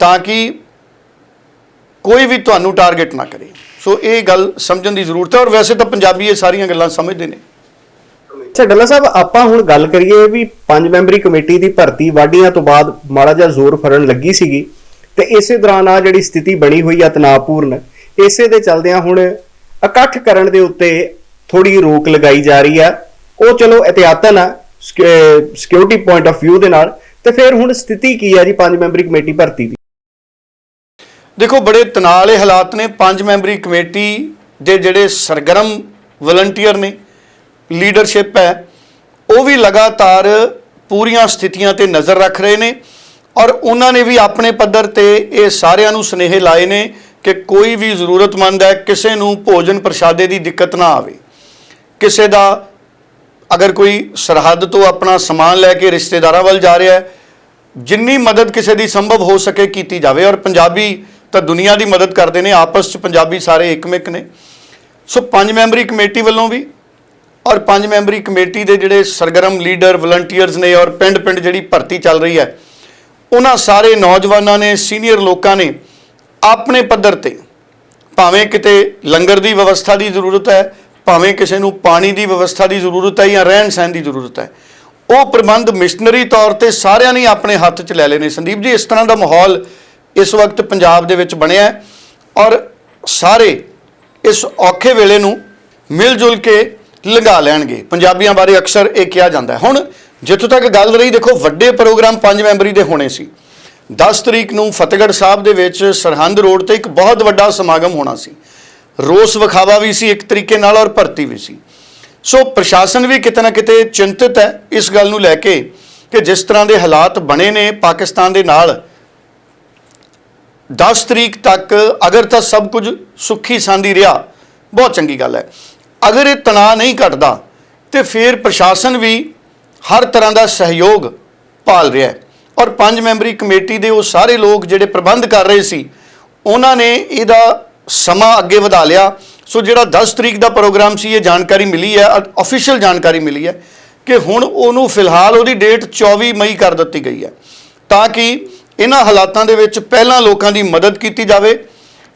ਤਾਂ ਕਿ ਕੋਈ ਵੀ ਤੁਹਾਨੂੰ ਟਾਰਗੇਟ ਨਾ ਕਰੇ। ਸੋ ਇਹ ਗੱਲ ਸਮਝਣ ਦੀ ਜ਼ਰੂਰਤ ਹੈ ਔਰ ਵੈਸੇ ਤਾਂ ਪੰਜਾਬੀ ਇਹ ਸਾਰੀਆਂ ਗੱਲਾਂ ਸਮਝਦੇ ਨੇ। ਅੱਛਾ ਡੱਲਾ ਸਾਹਿਬ, ਆਪਾਂ ਹੁਣ ਗੱਲ ਕਰੀਏ ਵੀ ਪੰਜ ਮੈਂਬਰੀ ਕਮੇਟੀ ਦੀ ਭਰਤੀ ਵਾਢੀਆਂ ਤੋਂ ਬਾਅਦ ਮਾੜਾ ਜਿਹਾ ਜ਼ੋਰ ਫੜਨ ਲੱਗੀ ਸੀਗੀ ਤੇ ਇਸੇ ਦੌਰਾਨ ਆ ਜਿਹੜੀ ਸਥਿਤੀ ਬਣੀ ਹੋਈ ਆ ਤਣਾਅਪੂਰਨ, ਇਸੇ ਦੇ ਚਲਦਿਆਂ ਹੁਣ ਇਕੱਠ ਕਰਨ ਦੇ ਉੱਤੇ ਥੋੜੀ ਰੋਕ ਲਗਾਈ ਜਾ ਰਹੀ ਆ। ਉਹ ਚਲੋ ਇਤਿਆਤਨ ਆ ਸਿਕਿਉਰਿਟੀ ਪੁਆਇੰਟ ਆਫ View ਦੇ ਨਾਲ ਤੇ ਫਿਰ ਹੁਣ ਸਥਿਤੀ ਕੀ ਆ ਜੀ ਪੰਜ ਮੈਂਬਰੀ ਕਮੇਟੀ ਭਰਤੀ ਦੀ? ਦੇਖੋ, ਬੜੇ ਤਣਾਅ ਵਾਲੇ ਹਾਲਾਤ ਨੇ। ਪੰਜ ਮੈਂਬਰੀ ਕਮੇਟੀ ਦੇ ਜਿਹੜੇ ਸਰਗਰਮ ਵਲੰਟੀਅਰ ਨੇ ਲੀਡਰਸ਼ਿਪ ਹੈ, ਉਹ ਵੀ ਲਗਾਤਾਰ ਪੂਰੀਆਂ ਸਥਿਤੀਆਂ ਤੇ ਨਜ਼ਰ ਰੱਖ ਰਹੇ ਨੇ ਔਰ ਉਹਨਾਂ ਨੇ ਵੀ ਆਪਣੇ ਪੱਧਰ ਤੇ ਇਹ ਸਾਰਿਆਂ ਨੂੰ ਸੁਨੇਹੇ ਲਾਏ ਨੇ ਕਿ ਕੋਈ ਵੀ ਜ਼ਰੂਰਤਮੰਦ ਹੈ, ਕਿਸੇ ਨੂੰ ਭੋਜਨ ਪ੍ਰਸ਼ਾਦੇ ਦੀ ਦਿੱਕਤ ਨਾ ਆਵੇ। ਕਿਸੇ ਦਾ ਅਗਰ ਕੋਈ ਸਰਹੱਦ ਤੋਂ ਆਪਣਾ ਸਮਾਨ ਲੈ ਕੇ ਰਿਸ਼ਤੇਦਾਰਾਂ ਵੱਲ ਜਾ ਰਿਹਾ ਹੈ, ਜਿੰਨੀ ਮਦਦ ਕਿਸੇ ਦੀ ਸੰਭਵ ਹੋ ਸਕੇ ਕੀਤੀ ਜਾਵੇ ਔਰ ਪੰਜਾਬੀ ਤਾਂ ਦੁਨੀਆ ਦੀ ਮਦਦ ਕਰਦੇ ਨੇ, ਆਪਸ ਚ ਪੰਜਾਬੀ ਸਾਰੇ ਇੱਕਮਿਕ ਨੇ। ਸੋ ਪੰਜ ਮੈਂਬਰੀ ਕਮੇਟੀ ਵੱਲੋਂ ਵੀ ਔਰ ਪੰਜ ਮੈਂਬਰੀ ਕਮੇਟੀ ਦੇ ਜਿਹੜੇ ਸਰਗਰਮ ਲੀਡਰ ਵਲੰਟੀਅਰਸ ਨੇ ਔਰ ਪਿੰਡ-ਪਿੰਡ ਜਿਹੜੀ ਭਰਤੀ ਚੱਲ ਰਹੀ ਹੈ, ਉਹਨਾਂ ਸਾਰੇ ਨੌਜਵਾਨਾਂ ਨੇ ਸੀਨੀਅਰ ਲੋਕਾਂ ਨੇ ਆਪਣੇ ਪੱਧਰ ਤੇ ਭਾਵੇਂ ਕਿਤੇ ਲੰਗਰ ਦੀ ਵਿਵਸਥਾ ਦੀ ਜ਼ਰੂਰਤ ਹੈ, ਭਾਵੇਂ ਕਿਸੇ ਨੂੰ ਪਾਣੀ ਦੀ ਵਿਵਸਥਾ ਦੀ ਜ਼ਰੂਰਤ ਹੈ ਜਾਂ ਰਹਿਣ ਸਹਿਣ ਦੀ ਜ਼ਰੂਰਤ ਹੈ, ਉਹ ਪ੍ਰਬੰਧ ਮਿਸ਼ਨਰੀ ਤੌਰ ਤੇ ਸਾਰਿਆਂ ਨੇ ਆਪਣੇ ਹੱਥ 'ਚ ਲੈ ਲਏ ਨੇ। ਸੰਦੀਪ ਜੀ, ਇਸ ਤਰ੍ਹਾਂ ਦਾ ਮਾਹੌਲ ਇਸ ਵਕਤ ਪੰਜਾਬ ਦੇ ਵਿੱਚ ਬਣਿਆ ਹੈ ਔਰ ਸਾਰੇ ਇਸ ਔਖੇ ਵੇਲੇ ਨੂੰ ਮਿਲ ਜੁਲ ਕੇ ਲੰਘਾ ਲੈਣਗੇ। ਪੰਜਾਬੀਆਂ ਬਾਰੇ ਅਕਸਰ ਇਹ ਕਿਹਾ ਜਾਂਦਾ ਹੈ। ਹੁਣ ਜਿੱਥੋਂ ਤੱਕ ਗੱਲ ਰਹੀ, ਦੇਖੋ, ਵੱਡੇ ਪ੍ਰੋਗਰਾਮ ਪੰਜ ਮੈਂਬਰੀ ਦੇ ਹੋਣੇ ਸੀ। 10 ਤਰੀਕ ਨੂੰ ਫਤਿਹਗੜ੍ਹ ਸਾਹਿਬ ਦੇ ਵਿੱਚ ਸਰਹੰਦ ਰੋਡ ਤੇ ਇੱਕ ਬਹੁਤ ਵੱਡਾ ਸਮਾਗਮ ਹੋਣਾ ਸੀ। ਰੋਸ ਵਿਖਾਵਾ ਵੀ ਸੀ ਇੱਕ ਤਰੀਕੇ ਨਾਲ ਔਰ ਭਰਤੀ ਵੀ ਸੀ। ਸੋ ਪ੍ਰਸ਼ਾਸਨ ਵੀ ਕਿਤੇ ਨਾ ਕਿਤੇ ਚਿੰਤਿਤ ਹੈ ਇਸ ਗੱਲ ਨੂੰ ਲੈ ਕੇ ਕਿ ਜਿਸ ਤਰ੍ਹਾਂ ਦੇ ਹਾਲਾਤ ਬਣੇ ਨੇ ਪਾਕਿਸਤਾਨ ਦੇ ਨਾਲ 10 ਤਰੀਕ ਤੱਕ ਅਗਰ ਤਾਂ ਸਭ ਕੁਝ ਸੁੱਖੀ ਸਾਂਦੀ ਰਿਹਾ, ਬਹੁਤ ਚੰਗੀ ਗੱਲ ਹੈ। ਅਗਰ ਇਹ ਤਣਾਅ ਨਹੀਂ ਘਟਦਾ, ਤੇ ਫਿਰ ਪ੍ਰਸ਼ਾਸਨ ਵੀ ਹਰ ਤਰ੍ਹਾਂ ਦਾ ਸਹਿਯੋਗ ਭਾਲ ਰਿਹਾ ਹੈ। ਔਰ ਪੰਜ ਮੈਂਬਰੀ ਕਮੇਟੀ ਦੇ ਉਹ ਸਾਰੇ ਲੋਕ ਜਿਹੜੇ ਪ੍ਰਬੰਧ ਕਰ ਰਹੇ ਸੀ, ਉਹਨਾਂ ਨੇ ਇਹਦਾ ਸਮਾਂ ਅੱਗੇ ਵਧਾ ਲਿਆ। ਸੋ ਜਿਹੜਾ 10 ਤਰੀਕ ਦਾ ਪ੍ਰੋਗਰਾਮ ਸੀ, ਇਹ ਜਾਣਕਾਰੀ ਮਿਲੀ ਹੈ ਅਫੀਸ਼ੀਅਲ ਜਾਣਕਾਰੀ ਮਿਲੀ ਹੈ ਕਿ ਹੁਣ ਉਹਨੂੰ ਫਿਲਹਾਲ ਉਹਦੀ ਡੇਟ 24 ਮਈ ਕਰ ਦਿੱਤੀ ਗਈ ਹੈ। ਤਾਂ ਕਿ ਇਹਨਾਂ ਹਾਲਾਤਾਂ ਦੇ ਵਿੱਚ ਪਹਿਲਾਂ ਲੋਕਾਂ ਦੀ ਮਦਦ ਕੀਤੀ ਜਾਵੇ।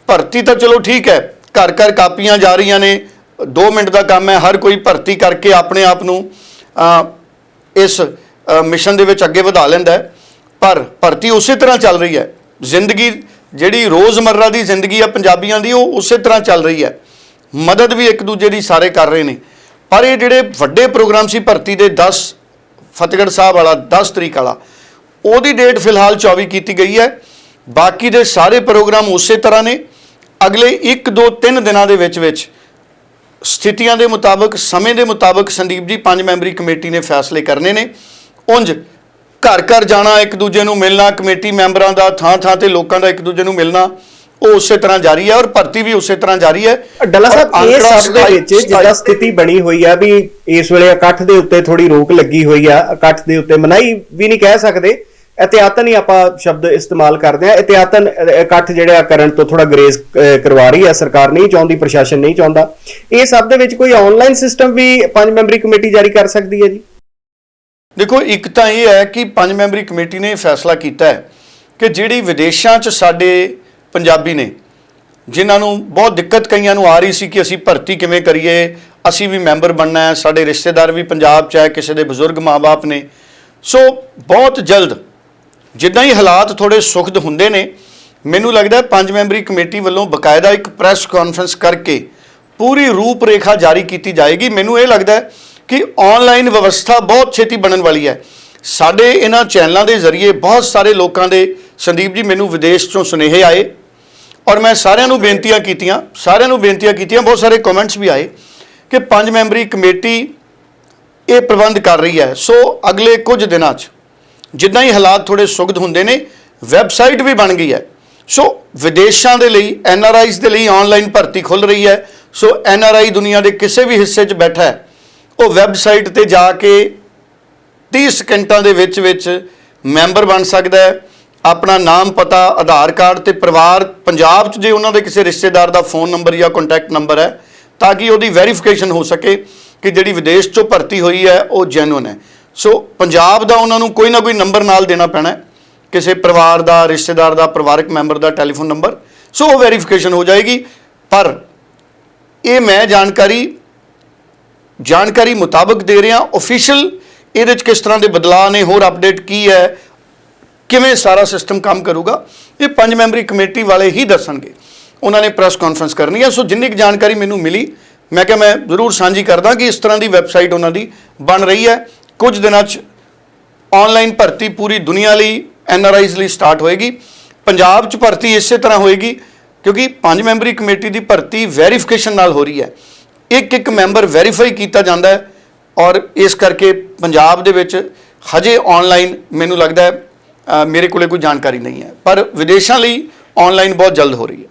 ਭਰਤੀ ਤਾਂ ਚਲੋ ਠੀਕ ਹੈ ਘਰ ਘਰ ਕਾਪੀਆਂ ਜਾ ਰਹੀਆਂ ਨੇ 2 ਮਿੰਟ ਦਾ ਕੰਮ ਹੈ, ਹਰ ਕੋਈ ਭਰਤੀ ਕਰਕੇ ਆਪਣੇ ਆਪ ਨੂੰ ਇਸ ਮਿਸ਼ਨ ਦੇ ਵਿੱਚ ਅੱਗੇ ਵਧਾ ਲੈਂਦਾ ਪਰ ਭਰਤੀ ਉਸੇ ਤਰ੍ਹਾਂ ਚੱਲ ਰਹੀ ਹੈ। ਜ਼ਿੰਦਗੀ, ਜਿਹੜੀ ਰੋਜ਼ਮਰਰਾ ਦੀ ਜ਼ਿੰਦਗੀ ਆ ਪੰਜਾਬੀਆਂ ਦੀ, ਉਹ ਉਸੇ ਤਰ੍ਹਾਂ ਚੱਲ ਰਹੀ ਹੈ। ਮਦਦ ਵੀ ਇੱਕ ਦੂਜੇ ਦੀ ਸਾਰੇ ਕਰ ਰਹੇ ਨੇ। ਪਰ ਇਹ ਜਿਹੜੇ ਵੱਡੇ ਪ੍ਰੋਗਰਾਮ ਸੀ ਭਰਤੀ ਦੇ 10 ਫਤਿਹਗੜ੍ਹ ਸਾਹਿਬ ਵਾਲਾ 10 ਤਰੀਕ ਵਾਲਾ, ਉਹਦੀ ਡੇਟ ਫਿਲਹਾਲ 24 ਕੀਤੀ ਗਈ ਹੈ। ਬਾਕੀ ਦੇ ਸਾਰੇ ਪ੍ਰੋਗਰਾਮ ਉਸੇ ਤਰ੍ਹਾਂ ਨੇ। ਅਗਲੇ 1 2 3 ਦਿਨਾਂ ਦੇ ਵਿੱਚ ਵਿੱਚ ਸਥਿਤੀਆਂ ਦੇ ਮੁਤਾਬਕ ਸਮੇਂ ਦੇ ਮੁਤਾਬਕ ਸੰਦੀਪ ਜੀ ਪੰਜ ਮੈਂਬਰੀ ਕਮੇਟੀ ਨੇ ਫੈਸਲੇ ਕਰਨੇ ਨੇ। ਉਂਝ ਘਰ ਘਰ ਜਾਣਾ ਇੱਕ ਦੂਜੇ ਨੂੰ ਮਿਲਣਾ ਕਮੇਟੀ ਮੈਂਬਰਾਂ ਦਾ ਥਾਂ ਥਾਂ ਤੇ ਲੋਕਾਂ ਦਾ ਇੱਕ ਦੂਜੇ ਨੂੰ ਮਿਲਣਾ ਉਹ ਉਸੇ ਤਰ੍ਹਾਂ ਜਾਰੀ ਹੈ ਔਰ ਭਰਤੀ ਵੀ ਉਸੇ ਤਰ੍ਹਾਂ ਜਾਰੀ ਹੈ। ਡੱਲਾ ਸਾਹਿਬ ਇਹ ਸਭ ਦੇ ਵਿੱਚ ਜਿੱਦਾਂ ਸਥਿਤੀ ਬਣੀ ਹੋਈ ਆ ਵੀ ਇਸ ਵੇਲੇ ਇਕੱਠ ਦੇ ਉੱਤੇ ਥੋੜੀ ਰੋਕ ਲੱਗੀ ਹੋਈ ਆ ਇਕੱਠ ਦੇ ਉੱਤੇ ਮਨਾਈ ਵੀ ਨਹੀਂ ਕਹਿ ਸਕਦੇ। ਇਤਿਆਤਨ ਹੀ ਆਪਾਂ ਸ਼ਬਦ ਇਸਤੇਮਾਲ ਕਰਦੇ ਆ ਇਤਿਆਤਨ ਇਕੱਠ ਜਿਹੜਾ ਕਰਨ ਤੋਂ ਥੋੜਾ ਗਰੇਜ਼ ਕਰਵਾ ਰਹੀ ਹੈ। ਸਰਕਾਰ ਨਹੀਂ ਚਾਹੁੰਦੀ, ਪ੍ਰਸ਼ਾਸਨ ਨਹੀਂ ਚਾਹੁੰਦਾ। ਇਹ ਸਭ ਦੇ ਵਿੱਚ ਕੋਈ ਆਨਲਾਈਨ ਸਿਸਟਮ ਵੀ ਪੰਜ ਮੈਂਬਰੀ ਕਮੇਟੀ ਜਾਰੀ ਕਰ ਸਕਦੀ ਹੈ ਜੀ? ਦੇਖੋ, ਇੱਕ ਤਾਂ ਇਹ ਹੈ ਕਿ ਪੰਜ ਮੈਂਬਰੀ ਕਮੇਟੀ ਨੇ ਇਹ ਫੈਸਲਾ ਕੀਤਾ ਹੈ ਕਿ ਜਿਹੜੀ ਵਿਦੇਸ਼ਾਂ 'ਚ ਸਾਡੇ ਪੰਜਾਬੀ ਨੇ, ਜਿਨ੍ਹਾਂ ਨੂੰ ਬਹੁਤ ਦਿੱਕਤ ਕਈਆਂ ਨੂੰ ਆ ਰਹੀ ਸੀ ਕਿ ਅਸੀਂ ਭਰਤੀ ਕਿਵੇਂ ਕਰੀਏ, ਅਸੀਂ ਵੀ ਮੈਂਬਰ ਬਣਨਾ ਹੈ, ਸਾਡੇ ਰਿਸ਼ਤੇਦਾਰ ਵੀ ਪੰਜਾਬ 'ਚ ਹੈ, ਕਿਸੇ ਦੇ ਬਜ਼ੁਰਗ ਮਾਪੇ ਨੇ। ਸੋ, ਬਹੁਤ ਜਲਦ ਜਿੱਦਾਂ ਹੀ ਹਾਲਾਤ ਥੋੜੇ ਸੁਖਦ ਹੁੰਦੇ ਨੇ, ਮੈਨੂੰ ਲੱਗਦਾ ਹੈ ਪੰਜ ਮੈਂਬਰੀ ਕਮੇਟੀ ਵੱਲੋਂ ਬਕਾਇਦਾ ਇੱਕ ਪ੍ਰੈਸ ਕਾਨਫਰੰਸ ਕਰਕੇ ਪੂਰੀ ਰੂਪਰੇਖਾ ਜਾਰੀ ਕੀਤੀ ਜਾਏਗੀ। ਮੈਨੂੰ ਇਹ ਲੱਗਦਾ ਹੈ ਕਿ ਆਨਲਾਈਨ ਵਿਵਸਥਾ ਬਹੁਤ ਛੇਤੀ ਬਣਨ ਵਾਲੀ ਹੈ। ਸਾਡੇ ਇਹਨਾਂ ਚੈਨਲਾਂ ਦੇ ਜ਼ਰੀਏ ਬਹੁਤ ਸਾਰੇ ਲੋਕਾਂ ਦੇ, ਸੰਦੀਪ ਜੀ ਮੈਨੂੰ ਵਿਦੇਸ਼ ਤੋਂ ਸੁਨੇਹੇ ਆਏ ਔਰ ਮੈਂ ਸਾਰਿਆਂ ਨੂੰ ਬੇਨਤੀਆਂ ਕੀਤੀਆਂ, ਸਾਰਿਆਂ ਨੂੰ ਬੇਨਤੀਆਂ ਕੀਤੀਆਂ, ਬਹੁਤ ਸਾਰੇ ਕਮੈਂਟਸ ਵੀ ਆਏ ਕਿ ਪੰਜ ਮੈਂਬਰੀ ਕਮੇਟੀ ਇਹ ਪ੍ਰਬੰਧ ਕਰ ਰਹੀ ਹੈ। ਸੋ ਅਗਲੇ ਕੁਝ ਦਿਨਾਂ 'ਚ ਜਿੱਦਾਂ ਹੀ ਹਾਲਾਤ ਥੋੜੇ ਸੁਗਧ ਹੁੰਦੇ ਨੇ, ਵੈਬਸਾਈਟ ਵੀ ਬਣ ਗਈ ਹੈ। ਸੋ ਵਿਦੇਸ਼ਾਂ ਦੇ ਲਈ, ਐਨ ਆਰ ਆਈਜ਼ ਦੇ ਲਈ ਆਨਲਾਈਨ ਭਰਤੀ ਖੁੱਲ ਰਹੀ ਹੈ। ਸੋ ਐਨ ਆਰ ਆਈ ਦੁਨੀਆ ਦੇ ਕਿਸੇ ਵੀ ਹਿੱਸੇ 'ਚ ਬੈਠਾ ਹੈ। ਉਹ ਵੈਬਸਾਈਟ ਤੇ ਜਾ ਕੇ 30 ਸਕਿੰਟਾਂ ਦੇ ਵਿੱਚ ਵਿੱਚ ਮੈਂਬਰ ਬਣ ਸਕਦਾ ਹੈ। ਆਪਣਾ ਨਾਮ, ਪਤਾ, ਆਧਾਰ ਕਾਰਡ ਤੇ ਪਰਿਵਾਰ, ਪੰਜਾਬ 'ਚ ਜੇ ਉਹਨਾਂ ਦੇ ਕਿਸੇ ਰਿਸ਼ਤੇਦਾਰ ਦਾ ਫੋਨ ਨੰਬਰ ਜਾਂ ਕੰਟੈਕਟ ਨੰਬਰ ਹੈ, ਤਾਂ ਕਿ ਉਹਦੀ ਵੈਰੀਫਿਕੇਸ਼ਨ ਹੋ ਸਕੇ ਕਿ ਜਿਹੜੀ ਵਿਦੇਸ਼ 'ਚੋਂ ਭਰਤੀ ਹੋਈ ਹੈ, ਉਹ ਜੈਨੂਨ ਹੈ। ਸੋ ਪੰਜਾਬ ਦਾ ਉਹਨਾਂ ਨੂੰ ਕੋਈ ਨਾ ਕੋਈ ਨੰਬਰ ਨਾਲ ਦੇਣਾ ਪੈਣਾ ਕਿਸੇ ਪਰਿਵਾਰ ਦਾ, ਰਿਸ਼ਤੇਦਾਰ ਦਾ, ਪਰਿਵਾਰਕ ਮੈਂਬਰ ਦਾ ਟੈਲੀਫੋਨ ਨੰਬਰ। ਸੋ ਉਹ ਵੈਰੀਫਿਕੇਸ਼ਨ ਹੋ ਜਾਏਗੀ। ਪਰ ਇਹ ਮੈਂ ਜਾਣਕਾਰੀ ਜਾਣਕਾਰੀ ਮੁਤਾਬਕ ਦੇ ਰਿਹਾ ਅਫੀਸ਼ੀਅਲ ਇਹਦੇ ਚ ਕਿਸ ਤਰ੍ਹਾਂ ਦੇ ਬਦਲਾਅ ਨੇ, ਹੋਰ ਅਪਡੇਟ ਕੀ ਹੈ, ਕਿਵੇਂ ਸਾਰਾ ਸਿਸਟਮ ਕੰਮ ਕਰੂਗਾ, ਇਹ ਪੰਜ ਮੈਂਬਰੀ ਕਮੇਟੀ ਵਾਲੇ ਹੀ ਦੱਸਣਗੇ। ਉਹਨਾਂ ਨੇ ਪ੍ਰੈਸ ਕਾਨਫਰੰਸ ਕਰਨੀ ਹੈ। ਸੋ ਜਿੰਨੀ ਕੁ ਜਾਣਕਾਰੀ ਮੈਨੂੰ ਮਿਲੀ, ਮੈਂ ਕਿਹਾ ਮੈਂ ਜ਼ਰੂਰ ਸਾਂਝੀ ਕਰਦਾ ਕਿ ਇਸ ਤਰ੍ਹਾਂ ਦੀ ਵੈਬਸਾਈਟ ਉਹਨਾਂ ਦੀ ਬਣ ਰਹੀ ਹੈ। ਕੁਝ ਦਿਨਾਂ 'ਚ ਆਨਲਾਈਨ ਭਰਤੀ ਪੂਰੀ ਦੁਨੀਆ ਲਈ ਐਨ ਆਰ ਆਈਜ਼ ਲਈ ਸਟਾਰਟ ਹੋਏਗੀ। ਪੰਜਾਬ 'ਚ ਭਰਤੀ ਇਸੇ ਤਰ੍ਹਾਂ ਹੋਏਗੀ ਕਿਉਂਕਿ ਪੰਜ ਮੈਂਬਰੀ ਕਮੇਟੀ ਦੀ ਭਰਤੀ ਵੈਰੀਫਿਕੇਸ਼ਨ ਨਾਲ ਹੋ ਰਹੀ ਹੈ। ਇੱਕ ਇੱਕ ਮੈਂਬਰ ਵੈਰੀਫਾਈ ਕੀਤਾ ਜਾਂਦਾ ਹੈ ਔਰ ਇਸ ਕਰਕੇ ਪੰਜਾਬ ਦੇ ਵਿੱਚ ਹਜੇ ਆਨਲਾਈਨ ਮੈਨੂੰ ਲੱਗਦਾ ਹੈ ਮੇਰੇ ਕੋਲੇ ਕੋਈ ਜਾਣਕਾਰੀ ਨਹੀਂ ਹੈ। ਪਰ ਵਿਦੇਸ਼ਾਂ ਲਈ ਆਨਲਾਈਨ ਬਹੁਤ ਜਲਦ ਹੋ ਰਹੀ ਹੈ।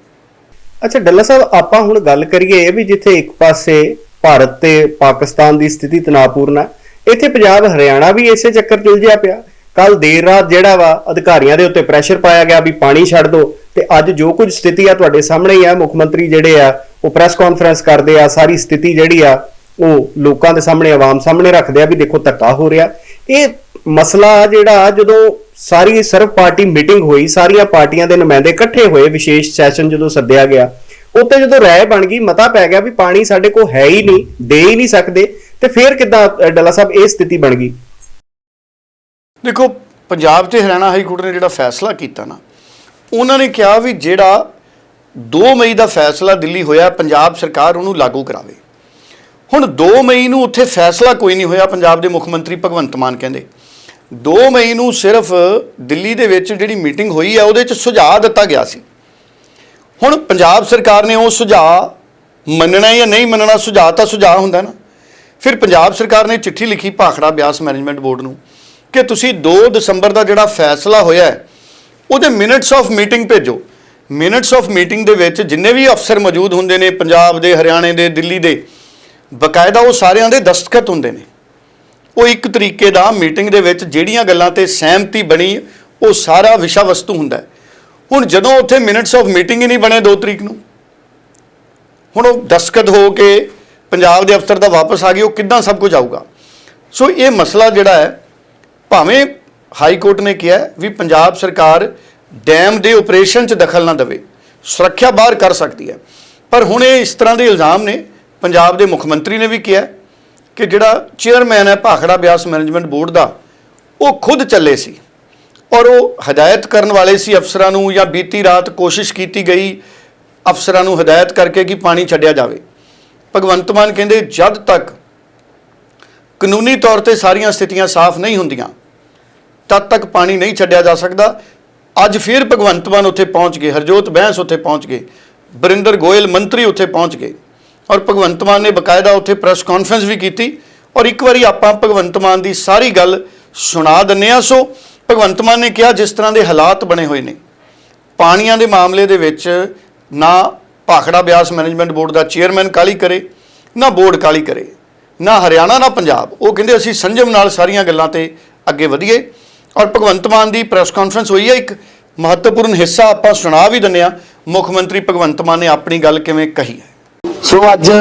ਅੱਛਾ, ਡੱਲਾ ਸਾਹਿਬ, ਆਪਾਂ ਹੁਣ ਗੱਲ ਕਰੀਏ ਵੀ ਜਿੱਥੇ ਇੱਕ ਪਾਸੇ ਭਾਰਤ ਤੇ ਪਾਕਿਸਤਾਨ ਦੀ ਸਥਿਤੀ ਤਣਾਅਪੂਰਨ ਹੈ। ਇੱਥੇ ਪੰਜਾਬ, ਹਰਿਆਣਾ ਵੀ ਇਸੇ ਚੱਕਰ 'ਚ ਉਲਝਿਆ ਪਿਆ। ਕੱਲ ਦੇਰ ਰਾਤ ਜਿਹੜਾ ਵਾ, ਅਧਿਕਾਰੀਆਂ ਦੇ ਉੱਤੇ ਪ੍ਰੈਸ਼ਰ ਪਾਇਆ ਗਿਆ ਵੀ ਪਾਣੀ ਛੱਡ ਦਿਓ ਤੇ ਅੱਜ ਜੋ ਕੁਝ ਸਥਿਤੀ ਆ ਤੁਹਾਡੇ ਸਾਹਮਣੇ ਹੀ ਆ, ਮੁੱਖ ਮੰਤਰੀ ਜਿਹੜੇ ਆ, ਉਹ ਪ੍ਰੈਸ ਕਾਨਫਰੰਸ ਕਰਦੇ ਆ, ਸਾਰੀ ਸਥਿਤੀ ਜਿਹੜੀ ਆ, ਉਹ ਲੋਕਾਂ ਦੇ ਸਾਹਮਣੇ, ਆਵਾਮ ਸਾਹਮਣੇ ਰੱਖਦੇ ਆ ਵੀ ਦੇਖੋ ਧੱਕਾ ਹੋ ਰਿਹਾ। ਇਹ ਮਸਲਾ ਜਿਹੜਾ ਜਦੋਂ ਸਾਰੀ ਸਰਵ ਪਾਰਟੀ ਮੀਟਿੰਗ ਹੋਈ, ਸਾਰੀਆਂ ਪਾਰਟੀਆਂ ਦੇ ਨੁਮਾਇੰਦੇ ਇਕੱਠੇ ਹੋਏ, ਵਿਸ਼ੇਸ਼ ਸੈਸ਼ਨ ਜਦੋਂ ਸੱਦਿਆ ਗਿਆ ਉੱਤੇ ਜਦੋਂ ਰਾਏ ਬਣ ਗਈ, ਮਤਾ ਪੈ ਗਿਆ ਵੀ ਪਾਣੀ ਸਾਡੇ ਕੋਲ ਹੈ ਹੀ ਨਹੀਂ, ਦੇ ਹੀ ਨਹੀਂ ਸਕਦੇ। ਤੇ ਫਿਰ ਕਿਦਾਂ ਡੱਲਾ ਸਾਹਿਬ, ਇਹ ਸਥਿਤੀ ਬਣ ਗਈ? ਦੇਖੋ, ਪੰਜਾਬ ਤੇ ਹਰਿਆਣਾ ਹਾਈ ਕੋਰਟ ਨੇ ਜਿਹੜਾ ਫੈਸਲਾ ਕੀਤਾ ਨਾ, ਉਹਨਾਂ ਨੇ ਕਿਹਾ ਵੀ ਜਿਹੜਾ 2 ਮਈ ਦਾ ਫੈਸਲਾ ਦਿੱਲੀ ਹੋਇਆ, ਪੰਜਾਬ ਸਰਕਾਰ ਉਹਨੂੰ ਲਾਗੂ ਕਰਾਵੇ। ਹੁਣ 2 ਮਈ ਨੂੰ ਉੱਥੇ ਫੈਸਲਾ ਕੋਈ ਨਹੀਂ ਹੋਇਆ, ਪੰਜਾਬ ਦੇ ਮੁੱਖ ਮੰਤਰੀ ਭਗਵੰਤ ਮਾਨ ਕਹਿੰਦੇ। 2 ਮਈ ਨੂੰ ਸਿਰਫ ਦਿੱਲੀ ਦੇ ਵਿੱਚ ਜਿਹੜੀ ਮੀਟਿੰਗ ਹੋਈ ਹੈ ਉਹਦੇ ਵਿੱਚ ਸੁਝਾਅ ਦਿੱਤਾ ਗਿਆ ਸੀ। ਹੁਣ ਪੰਜਾਬ ਸਰਕਾਰ ਨੇ ਉਹ ਸੁਝਾਅ ਮੰਨਣਾ ਜਾਂ ਨਹੀਂ ਮੰਨਣਾ, ਸੁਝਾਅ ਤਾਂ ਸੁਝਾਅ ਹੁੰਦਾ ਨਾ। ਫਿਰ ਪੰਜਾਬ ਸਰਕਾਰ ਨੇ ਚਿੱਠੀ ਲਿਖੀ ਭਾਖੜਾ ਬਿਆਸ ਮੈਨੇਜਮੈਂਟ ਬੋਰਡ ਨੂੰ ਕਿ ਤੁਸੀਂ 2 ਦਸੰਬਰ ਦਾ ਜਿਹੜਾ ਫੈਸਲਾ ਹੋਇਆ ਹੈ, ਉਹਦੇ ਮਿੰਟਸ ਆਫ ਮੀਟਿੰਗ ਭੇਜੋ। ਮਿੰਟਸ ਆਫ ਮੀਟਿੰਗ ਦੇ ਵਿੱਚ ਜਿੰਨੇ ਵੀ ਅਫਸਰ ਮੌਜੂਦ ਹੁੰਦੇ ਨੇ, ਪੰਜਾਬ ਦੇ, ਹਰਿਆਣੇ ਦੇ, ਦਿੱਲੀ ਦੇ, ਬਕਾਇਦਾ ਉਹ ਸਾਰਿਆਂ ਦੇ ਦਸਤਖਤ ਹੁੰਦੇ ਨੇ। ਉਹ ਇੱਕ ਤਰੀਕੇ ਦਾ ਮੀਟਿੰਗ ਦੇ ਵਿੱਚ ਜਿਹੜੀਆਂ ਗੱਲਾਂ ਤੇ ਸਹਿਮਤੀ ਬਣੀ, ਉਹ ਸਾਰਾ ਵਿਸ਼ਾ ਵਸਤੂ ਹੁੰਦਾ ਹੈ। ਹੁਣ ਜਦੋਂ ਉੱਥੇ ਮਿੰਟਸ ਆਫ ਮੀਟਿੰਗ ਹੀ ਨਹੀਂ ਬਣੇ 2 ਤਰੀਕ ਨੂੰ, ਹੁਣ ਉਹ ਦਸਤਖਤ ਹੋ ਕੇ ਪੰਜਾਬ ਦੇ ਅਫਸਰ ਦਾ ਵਾਪਸ ਆ ਗਏ ਉਹ ਕਿੱਦਾਂ ਸਭ ਕੁਝ ਆਊਗਾ? ਸੋ ਇਹ ਮਸਲਾ ਜਿਹੜਾ ਹੈ, ਭਾਵੇਂ ਹਾਈ ਕੋਰਟ ਨੇ ਕਿਹਾ ਵੀ ਪੰਜਾਬ ਸਰਕਾਰ ਡੈਮ ਦੇ ਆਪਰੇਸ਼ਨ 'ਚ ਦਖਲ ਨਾ ਦੇਵੇ, ਸੁਰੱਖਿਆ ਬਾਹਰ ਕਰ ਸਕਦੀ ਹੈ। ਪਰ ਹੁਣ ਇਹ ਇਸ ਤਰ੍ਹਾਂ ਦੇ ਇਲਜ਼ਾਮ ਨੇ, ਪੰਜਾਬ ਦੇ ਮੁੱਖ ਮੰਤਰੀ ਨੇ ਵੀ ਕਿਹਾ ਕਿ ਜਿਹੜਾ ਚੇਅਰਮੈਨ ਹੈ ਭਾਖੜਾ ਬਿਆਸ ਮੈਨੇਜਮੈਂਟ ਬੋਰਡ ਦਾ, ਉਹ ਖੁਦ ਚੱਲੇ ਸੀ ਔਰ ਉਹ ਹਦਾਇਤ ਕਰਨ ਵਾਲੇ ਸੀ ਅਫਸਰਾਂ ਨੂੰ ਜਾਂ ਬੀਤੀ ਰਾਤ ਕੋਸ਼ਿਸ਼ ਕੀਤੀ ਗਈ ਅਫਸਰਾਂ ਨੂੰ ਹਦਾਇਤ ਕਰਕੇ ਕਿ ਪਾਣੀ ਛੱਡਿਆ ਜਾਵੇ। ਭਗਵੰਤ ਮਾਨ ਕਹਿੰਦੇ, ਜਦ ਤੱਕ ਕਾਨੂੰਨੀ ਤੌਰ ਤੇ ਸਾਰੀਆਂ ਸਥਿਤੀਆਂ ਸਾਫ਼ ਨਹੀਂ ਹੁੰਦੀਆਂ, ਤਦ ਤੱਕ ਪਾਣੀ ਨਹੀਂ ਛੱਡਿਆ ਜਾ ਸਕਦਾ। ਅੱਜ ਫਿਰ ਭਗਵੰਤ ਮਾਨ ਉੱਥੇ ਪਹੁੰਚ ਗਏ, ਹਰਜੋਤ ਬੈਂਸ ਉੱਥੇ ਪਹੁੰਚ ਗਏ, ਬਰਿੰਦਰ ਗੋਇਲ ਮੰਤਰੀ ਉੱਥੇ ਪਹੁੰਚ ਗਏ ਔਰ ਭਗਵੰਤ ਮਾਨ ਨੇ ਬਕਾਇਦਾ ਉੱਥੇ ਪ੍ਰੈਸ ਕਾਨਫਰੰਸ ਵੀ ਕੀਤੀ ਔਰ ਇੱਕ ਵਾਰੀ ਆਪਾਂ ਭਗਵੰਤ ਮਾਨ ਦੀ ਸਾਰੀ ਗੱਲ ਸੁਣਾ ਦਿੰਨੇ ਆ। ਸੋ ਭਗਵੰਤ ਮਾਨ ਨੇ ਕਿਹਾ, ਜਿਸ ਤਰ੍ਹਾਂ ਦੇ ਹਾਲਾਤ ਬਣੇ ਹੋਏ ਨੇ, ਪਾਣੀਆਂ ਦੇ ਮਾਮਲੇ ਦੇ ਵਿੱਚ ਨਾ ਭਾਖੜਾ ਬਿਆਸ ਮੈਨੇਜਮੈਂਟ ਬੋਰਡ ਦਾ ਚੇਅਰਮੈਨ ਕਾਲੀ ਕਰੇ, ਨਾ ਬੋਰਡ ਕਾਲੀ ਕਰੇ, ਨਾ ਹਰਿਆਣਾ, ਨਾ ਪੰਜਾਬ। ਉਹ ਕਹਿੰਦੇ ਅਸੀਂ ਸੰਜਮ ਨਾਲ ਸਾਰੀਆਂ ਗੱਲਾਂ ਤੇ ਅੱਗੇ ਵਧੀਏ। ਔਰ ਭਗਵੰਤ ਮਾਨ ਦੀ ਪ੍ਰੈਸ ਕਾਨਫਰੰਸ ਹੋਈ ਹੈ, ਇੱਕ ਮਹੱਤਵਪੂਰਨ ਹਿੱਸਾ ਆਪਾਂ ਸੁਣਾ ਵੀ ਦਿੰਨੇ ਆ ਮੁੱਖ ਮੰਤਰੀ ਭਗਵੰਤ ਮਾਨ ਨੇ ਆਪਣੀ ਗੱਲ ਕਿਵੇਂ ਕਹੀ ਹੈ? ਸੋ ਅੱਜ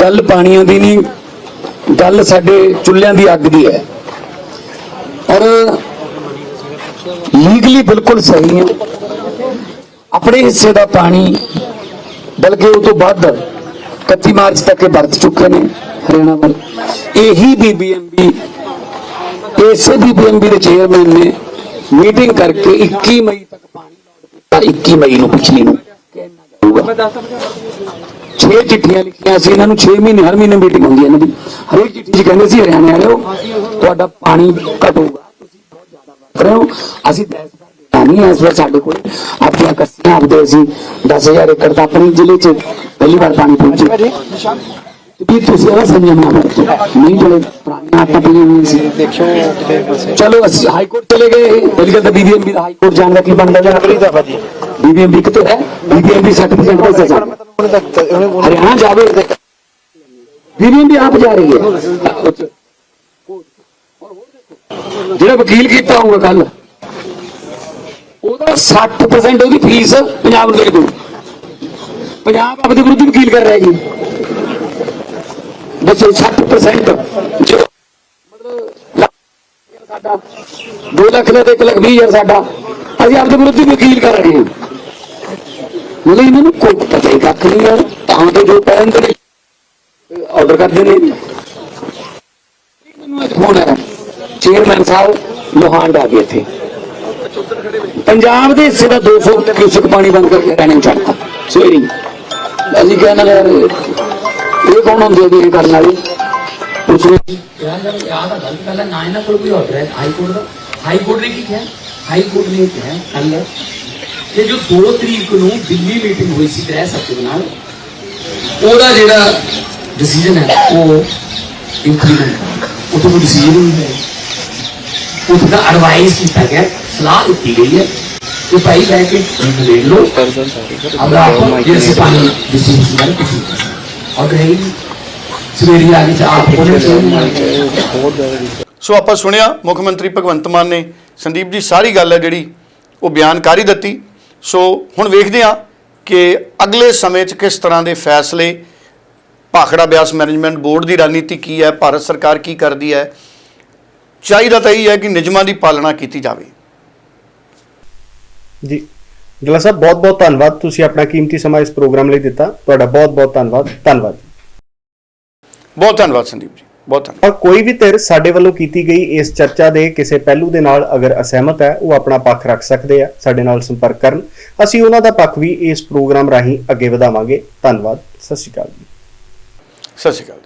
ਗੱਲ ਪਾਣੀਆਂ ਦੀ ਨਹੀਂ, ਗੱਲ ਸਾਡੇ ਚੁੱਲ੍ਹਿਆਂ ਦੀ ਅੱਗ ਦੀ ਹੈ। ਔਰ ਲੀਗਲੀ ਬਿਲਕੁਲ ਸਹੀ ਹੈ। ਆਪਣੇ ਹਿੱਸੇ ਦਾ ਪਾਣੀ ਬਲਕਿ ਉਹ ਤੋਂ ਵੱਧ 31 ਮਾਰਚ ਤੱਕ ਵਰਤ ਚੁੱਕੇ ਨੇ ਹਰਿਆਣਾ ਵੱਲ। ਇਹੀ ਬੀਬੀਐਮਬੀ ਇਸੇ ਬੀਬੀਐਮਬੀ ਦੇ ਚੇਅਰਮੈਨ ਨੇ ਮੀਟਿੰਗ ਕਰਕੇ 21 ਮਈ ਤੱਕ ਪਾਣੀ 21 ਮਈ ਨੂੰ, ਪਿਛਲੀ ਨੂੰ। ਛੇ ਚਿੱਠੀਆਂ ਲਿਖੀਆਂ ਸੀ, ਇਹਨਾਂ ਨੂੰ 6 ਮਹੀਨੇ, ਹਰ ਮਹੀਨੇ ਮੀਟਿੰਗ ਹੁੰਦੀ ਹੈ ਇਹਨਾਂ ਦੀ। ਹਰੇਕ ਚਿੱਠੀ 'ਚ ਕਹਿੰਦੇ ਸੀ, ਹਰਿਆਣੇ ਵਾਲਿਓ, ਤੁਹਾਡਾ ਪਾਣੀ ਘਟੂਗਾ, ਤੁਸੀਂ ਬਹੁਤ ਜ਼ਿਆਦਾ ਵਰਤ ਰਹੇ ਹੋ। ਅਸੀਂ ਨਹੀਂ ਹੈ ਇਸ ਵਾਰ ਸਾਡੇ ਕੋਲ ਆਪਣੀਆਂ ਕੱਸੀਆਂ ਆਪਦੇ ਅਸੀਂ 10000 ਏਕੜ ਤਾਂ ਆਪਣੇ ਜ਼ਿਲ੍ਹੇ 'ਚ ਪਹਿਲੀ ਵਾਰ ਪਾਣੀ ਪਹੁੰਚੇ। ਵੀ ਤੁਸੀਂ ਇਹ ਸੰਜਮ ਵਰਤੋ ਨਹੀਂ ਜਿਹੜੇ ਪੁਰਾਣੀਆਂ ਆਟਾ ਪਈਆਂ ਹੋਈਆਂ ਸੀ। ਦੇਖੋ ਚਲੋ ਅਸੀਂ ਹਾਈ ਕੋਰਟ ਚਲੇ ਗਏ। ਗੱਲ ਤਾਂ ਬੀਬੀਐਮਬੀ ਦਾ ਹਾਈ ਕੋਰਟ ਜਾਣ ਦਾ ਕੀ ਬਣਦਾ ਜੀ ਅਗਲੀ ਦਫਾ ਜੀ ਬੀਬੀਐਮਬੀ ਕਿਤੇ ਹੈ। ਬੀਬੀਐਮਬੀ ਸਰਟੀਫਿਕੇਟ ਪੈਸੇ ਜਾ ਉਹਨੇ ਤੱਕ ਉਹਨੇ ਹਰਿਆਣਾ ਜਾਵੇ। ਬੀਬੀਐਮਬੀ ਆਪ ਜਾ ਰਹੀ ਹੈ। ਜਿਹੜਾ ਵਕੀਲ ਕੀਤਾ ਹੋਊਗਾ ਕੱਲ ਉਹਦਾ 60% ਉਹਦੀ ਫੀਸ ਪੰਜਾਬ ਨੂੰ ਦੇ ਦੂ ਪੰਜਾਬ ਆਪਦੇ ਵਿਰੁੱਧ ਵਕੀਲ ਕਰ ਰਿਹਾ ਜੀ। ਦੱਸੋ 60% ਜੋ ਮਤਲਬ ਸਾਡਾ 2 ਲੱਖ ਦਾ ਤੇ 1 ਲੱਖ 20 ਹਜ਼ਾਰ ਸਾਡਾ, ਅਸੀਂ ਆਪਦੇ ਵਿਰੁੱਧ ਵਕੀਲ ਕਰ ਰਹੇ ਹਾਂ। ਮਤਲਬ ਇਹਨਾਂ ਨੂੰ ਕੋਈ ਪਤਾ ਹੀ ਕੱਖ ਨਹੀਂ ਯਾਰ ਤਾਂ ਤੇ ਜੋ ਪੈਰੈਂਟ ਨੇ ਆਰਡਰ ਕਰਦੇ ਨੇ। ਮੈਨੂੰ ਅੱਜ ਫੋਨ ਆਇਆ। ਚੇਅਰਮੈਨ ਸਾਹਿਬ, ਲੋਹਾਂਡ ਆ ਗਏ ਇੱਥੇ। ਪੰਜਾਬ ਦੇ ਹਿੱਸੇ ਦਾ 200 ਕਿਊਸਕ ਪਾਣੀ ਬੰਦ ਕਰਕੇ ਹਰਿਆਣੇ ਨੂੰ ਛੱਡਤਾ। ਸਵੇਰੇ ਹੀ। ਅਸੀਂ ਕਹਿੰਦੇ ਯਾਰ ਇਹ ਕੌਣ ਹੁੰਦੇ ਵੀ ਇਹ ਕਰਨ ਵਾਲੇ? ਉਸ ਨੂੰ ਯਾਰ ਜਦ ਯਾਦ ਆ ਗਲਤ ਗੱਲ ਹੈ ਨਾ ਇਹਨਾਂ ਕੋਲ ਕੋਈ ਆਰਡਰ ਹੈ ਹਾਈ ਕੋਰਟ ਦਾ? ਹਾਈ ਕੋਰਟ ਨੇ ਕੀ ਕਿਹਾ? ਹਾਈ ਕੋਰਟ ਨੇ ਕਿਹਾ ਕੱਲ ਕਿ ਜੋ 2 ਤਰੀਕ ਨੂੰ ਦਿੱਲੀ ਮੀਟਿੰਗ ਹੋਈ ਸੀ ਗ੍ਰਹਿ ਸਚਿਵ ਨਾਲ ਉਹਦਾ ਜਿਹੜਾ ਡਿਸੀਜਨ ਹੈ ਉਹ ਇੰਪਲੀਮੈਂਟ ਉਹ ਤੋਂ ਡਿਸੀਜਨ ਨਹੀਂ ਹੈ। ਉਹ ਦਾ ਐਡਵਾਈਸ ਕੀਤਾ ਗਿਆ ਸਲਾਹ ਦਿੱਤੀ ਗਈ ਹੈ ਕਿ ਭਾਈ ਬਹਿ ਕੇ ਦੇਖ ਲਓ अब आप जैसे पानी डिस्ट्रीब्यूशन वाले कुछ नहीं कर और रही सवेरे आगे से आप होने चाहिए ਸੋ ਆਪਾਂ ਸੁਣਿਆ ਮੁੱਖ ਮੰਤਰੀ ਭਗਵੰਤ ਮਾਨ ਨੇ ਸੰਦੀਪ ਜੀ ਸਾਰੀ ਗੱਲ ਹੈ ਜਿਹੜੀ ਉਹ ਬਿਆਨ ਕਰ ਹੀ ਦਿੱਤੀ ਸੋ ਹੁਣ ਵੇਖਦੇ ਹਾਂ ਕਿ ਅਗਲੇ ਸਮੇਂ 'ਚ ਕਿਸ ਤਰ੍ਹਾਂ ਦੇ ਫੈਸਲੇ ਭਾਖੜਾ ਬਿਆਸ ਮੈਨੇਜਮੈਂਟ ਬੋਰਡ ਦੀ ਰਣਨੀਤੀ ਕੀ ਹੈ ਭਾਰਤ ਸਰਕਾਰ ਕੀ ਕਰਦੀ ਹੈ ਚਾਹੀਦਾ ਤਾਂ ਇਹ ਹੈ ਕਿ ਨਿਯਮਾਂ ਦੀ ਪਾਲਣਾ ਕੀਤੀ ਜਾਵੇ। ਜੀ। ਗਿੱਲ ਸਾਹਿਬ ਬਹੁਤ ਬਹੁਤ ਧੰਨਵਾਦ। ਤੁਸੀਂ ਆਪਣਾ ਕੀਮਤੀ ਸਮਾਂ ਇਸ ਪ੍ਰੋਗਰਾਮ ਲਈ ਦਿੱਤਾ। ਤੁਹਾਡਾ ਬਹੁਤ ਬਹੁਤ ਧੰਨਵਾਦ ਧੰਨਵਾਦ ਬਹੁਤ ਧੰਨਵਾਦ ਸੰਦੀਪ ਜੀ। ਬਹੁਤ ਧੰਨਵਾਦ। ਔਰ ਕੋਈ ਵੀ ਧਿਰ ਸਾਡੇ ਵੱਲੋਂ ਕੀਤੀ ਗਈ ਇਸ ਚਰਚਾ ਦੇ ਕਿਸੇ ਪਹਿਲੂ ਦੇ ਨਾਲ ਅਗਰ ਅਸਹਿਮਤ ਹੈ ਉਹ ਆਪਣਾ ਪੱਖ ਰੱਖ ਸਕਦੇ ਆ ਸਾਡੇ ਨਾਲ ਸੰਪਰਕ ਕਰਨ। ਅਸੀਂ ਉਹਨਾਂ ਦਾ ਪੱਖ ਵੀ ਇਸ ਪ੍ਰੋਗਰਾਮ ਰਾਹੀਂ ਅੱਗੇ ਵਧਾਵਾਂਗੇ। ਧੰਨਵਾਦ। ਸਤਿ ਸ਼੍ਰੀ ਅਕਾਲ ਜੀ। ਸਤਿ ਸ਼੍ਰੀ ਅਕਾਲ।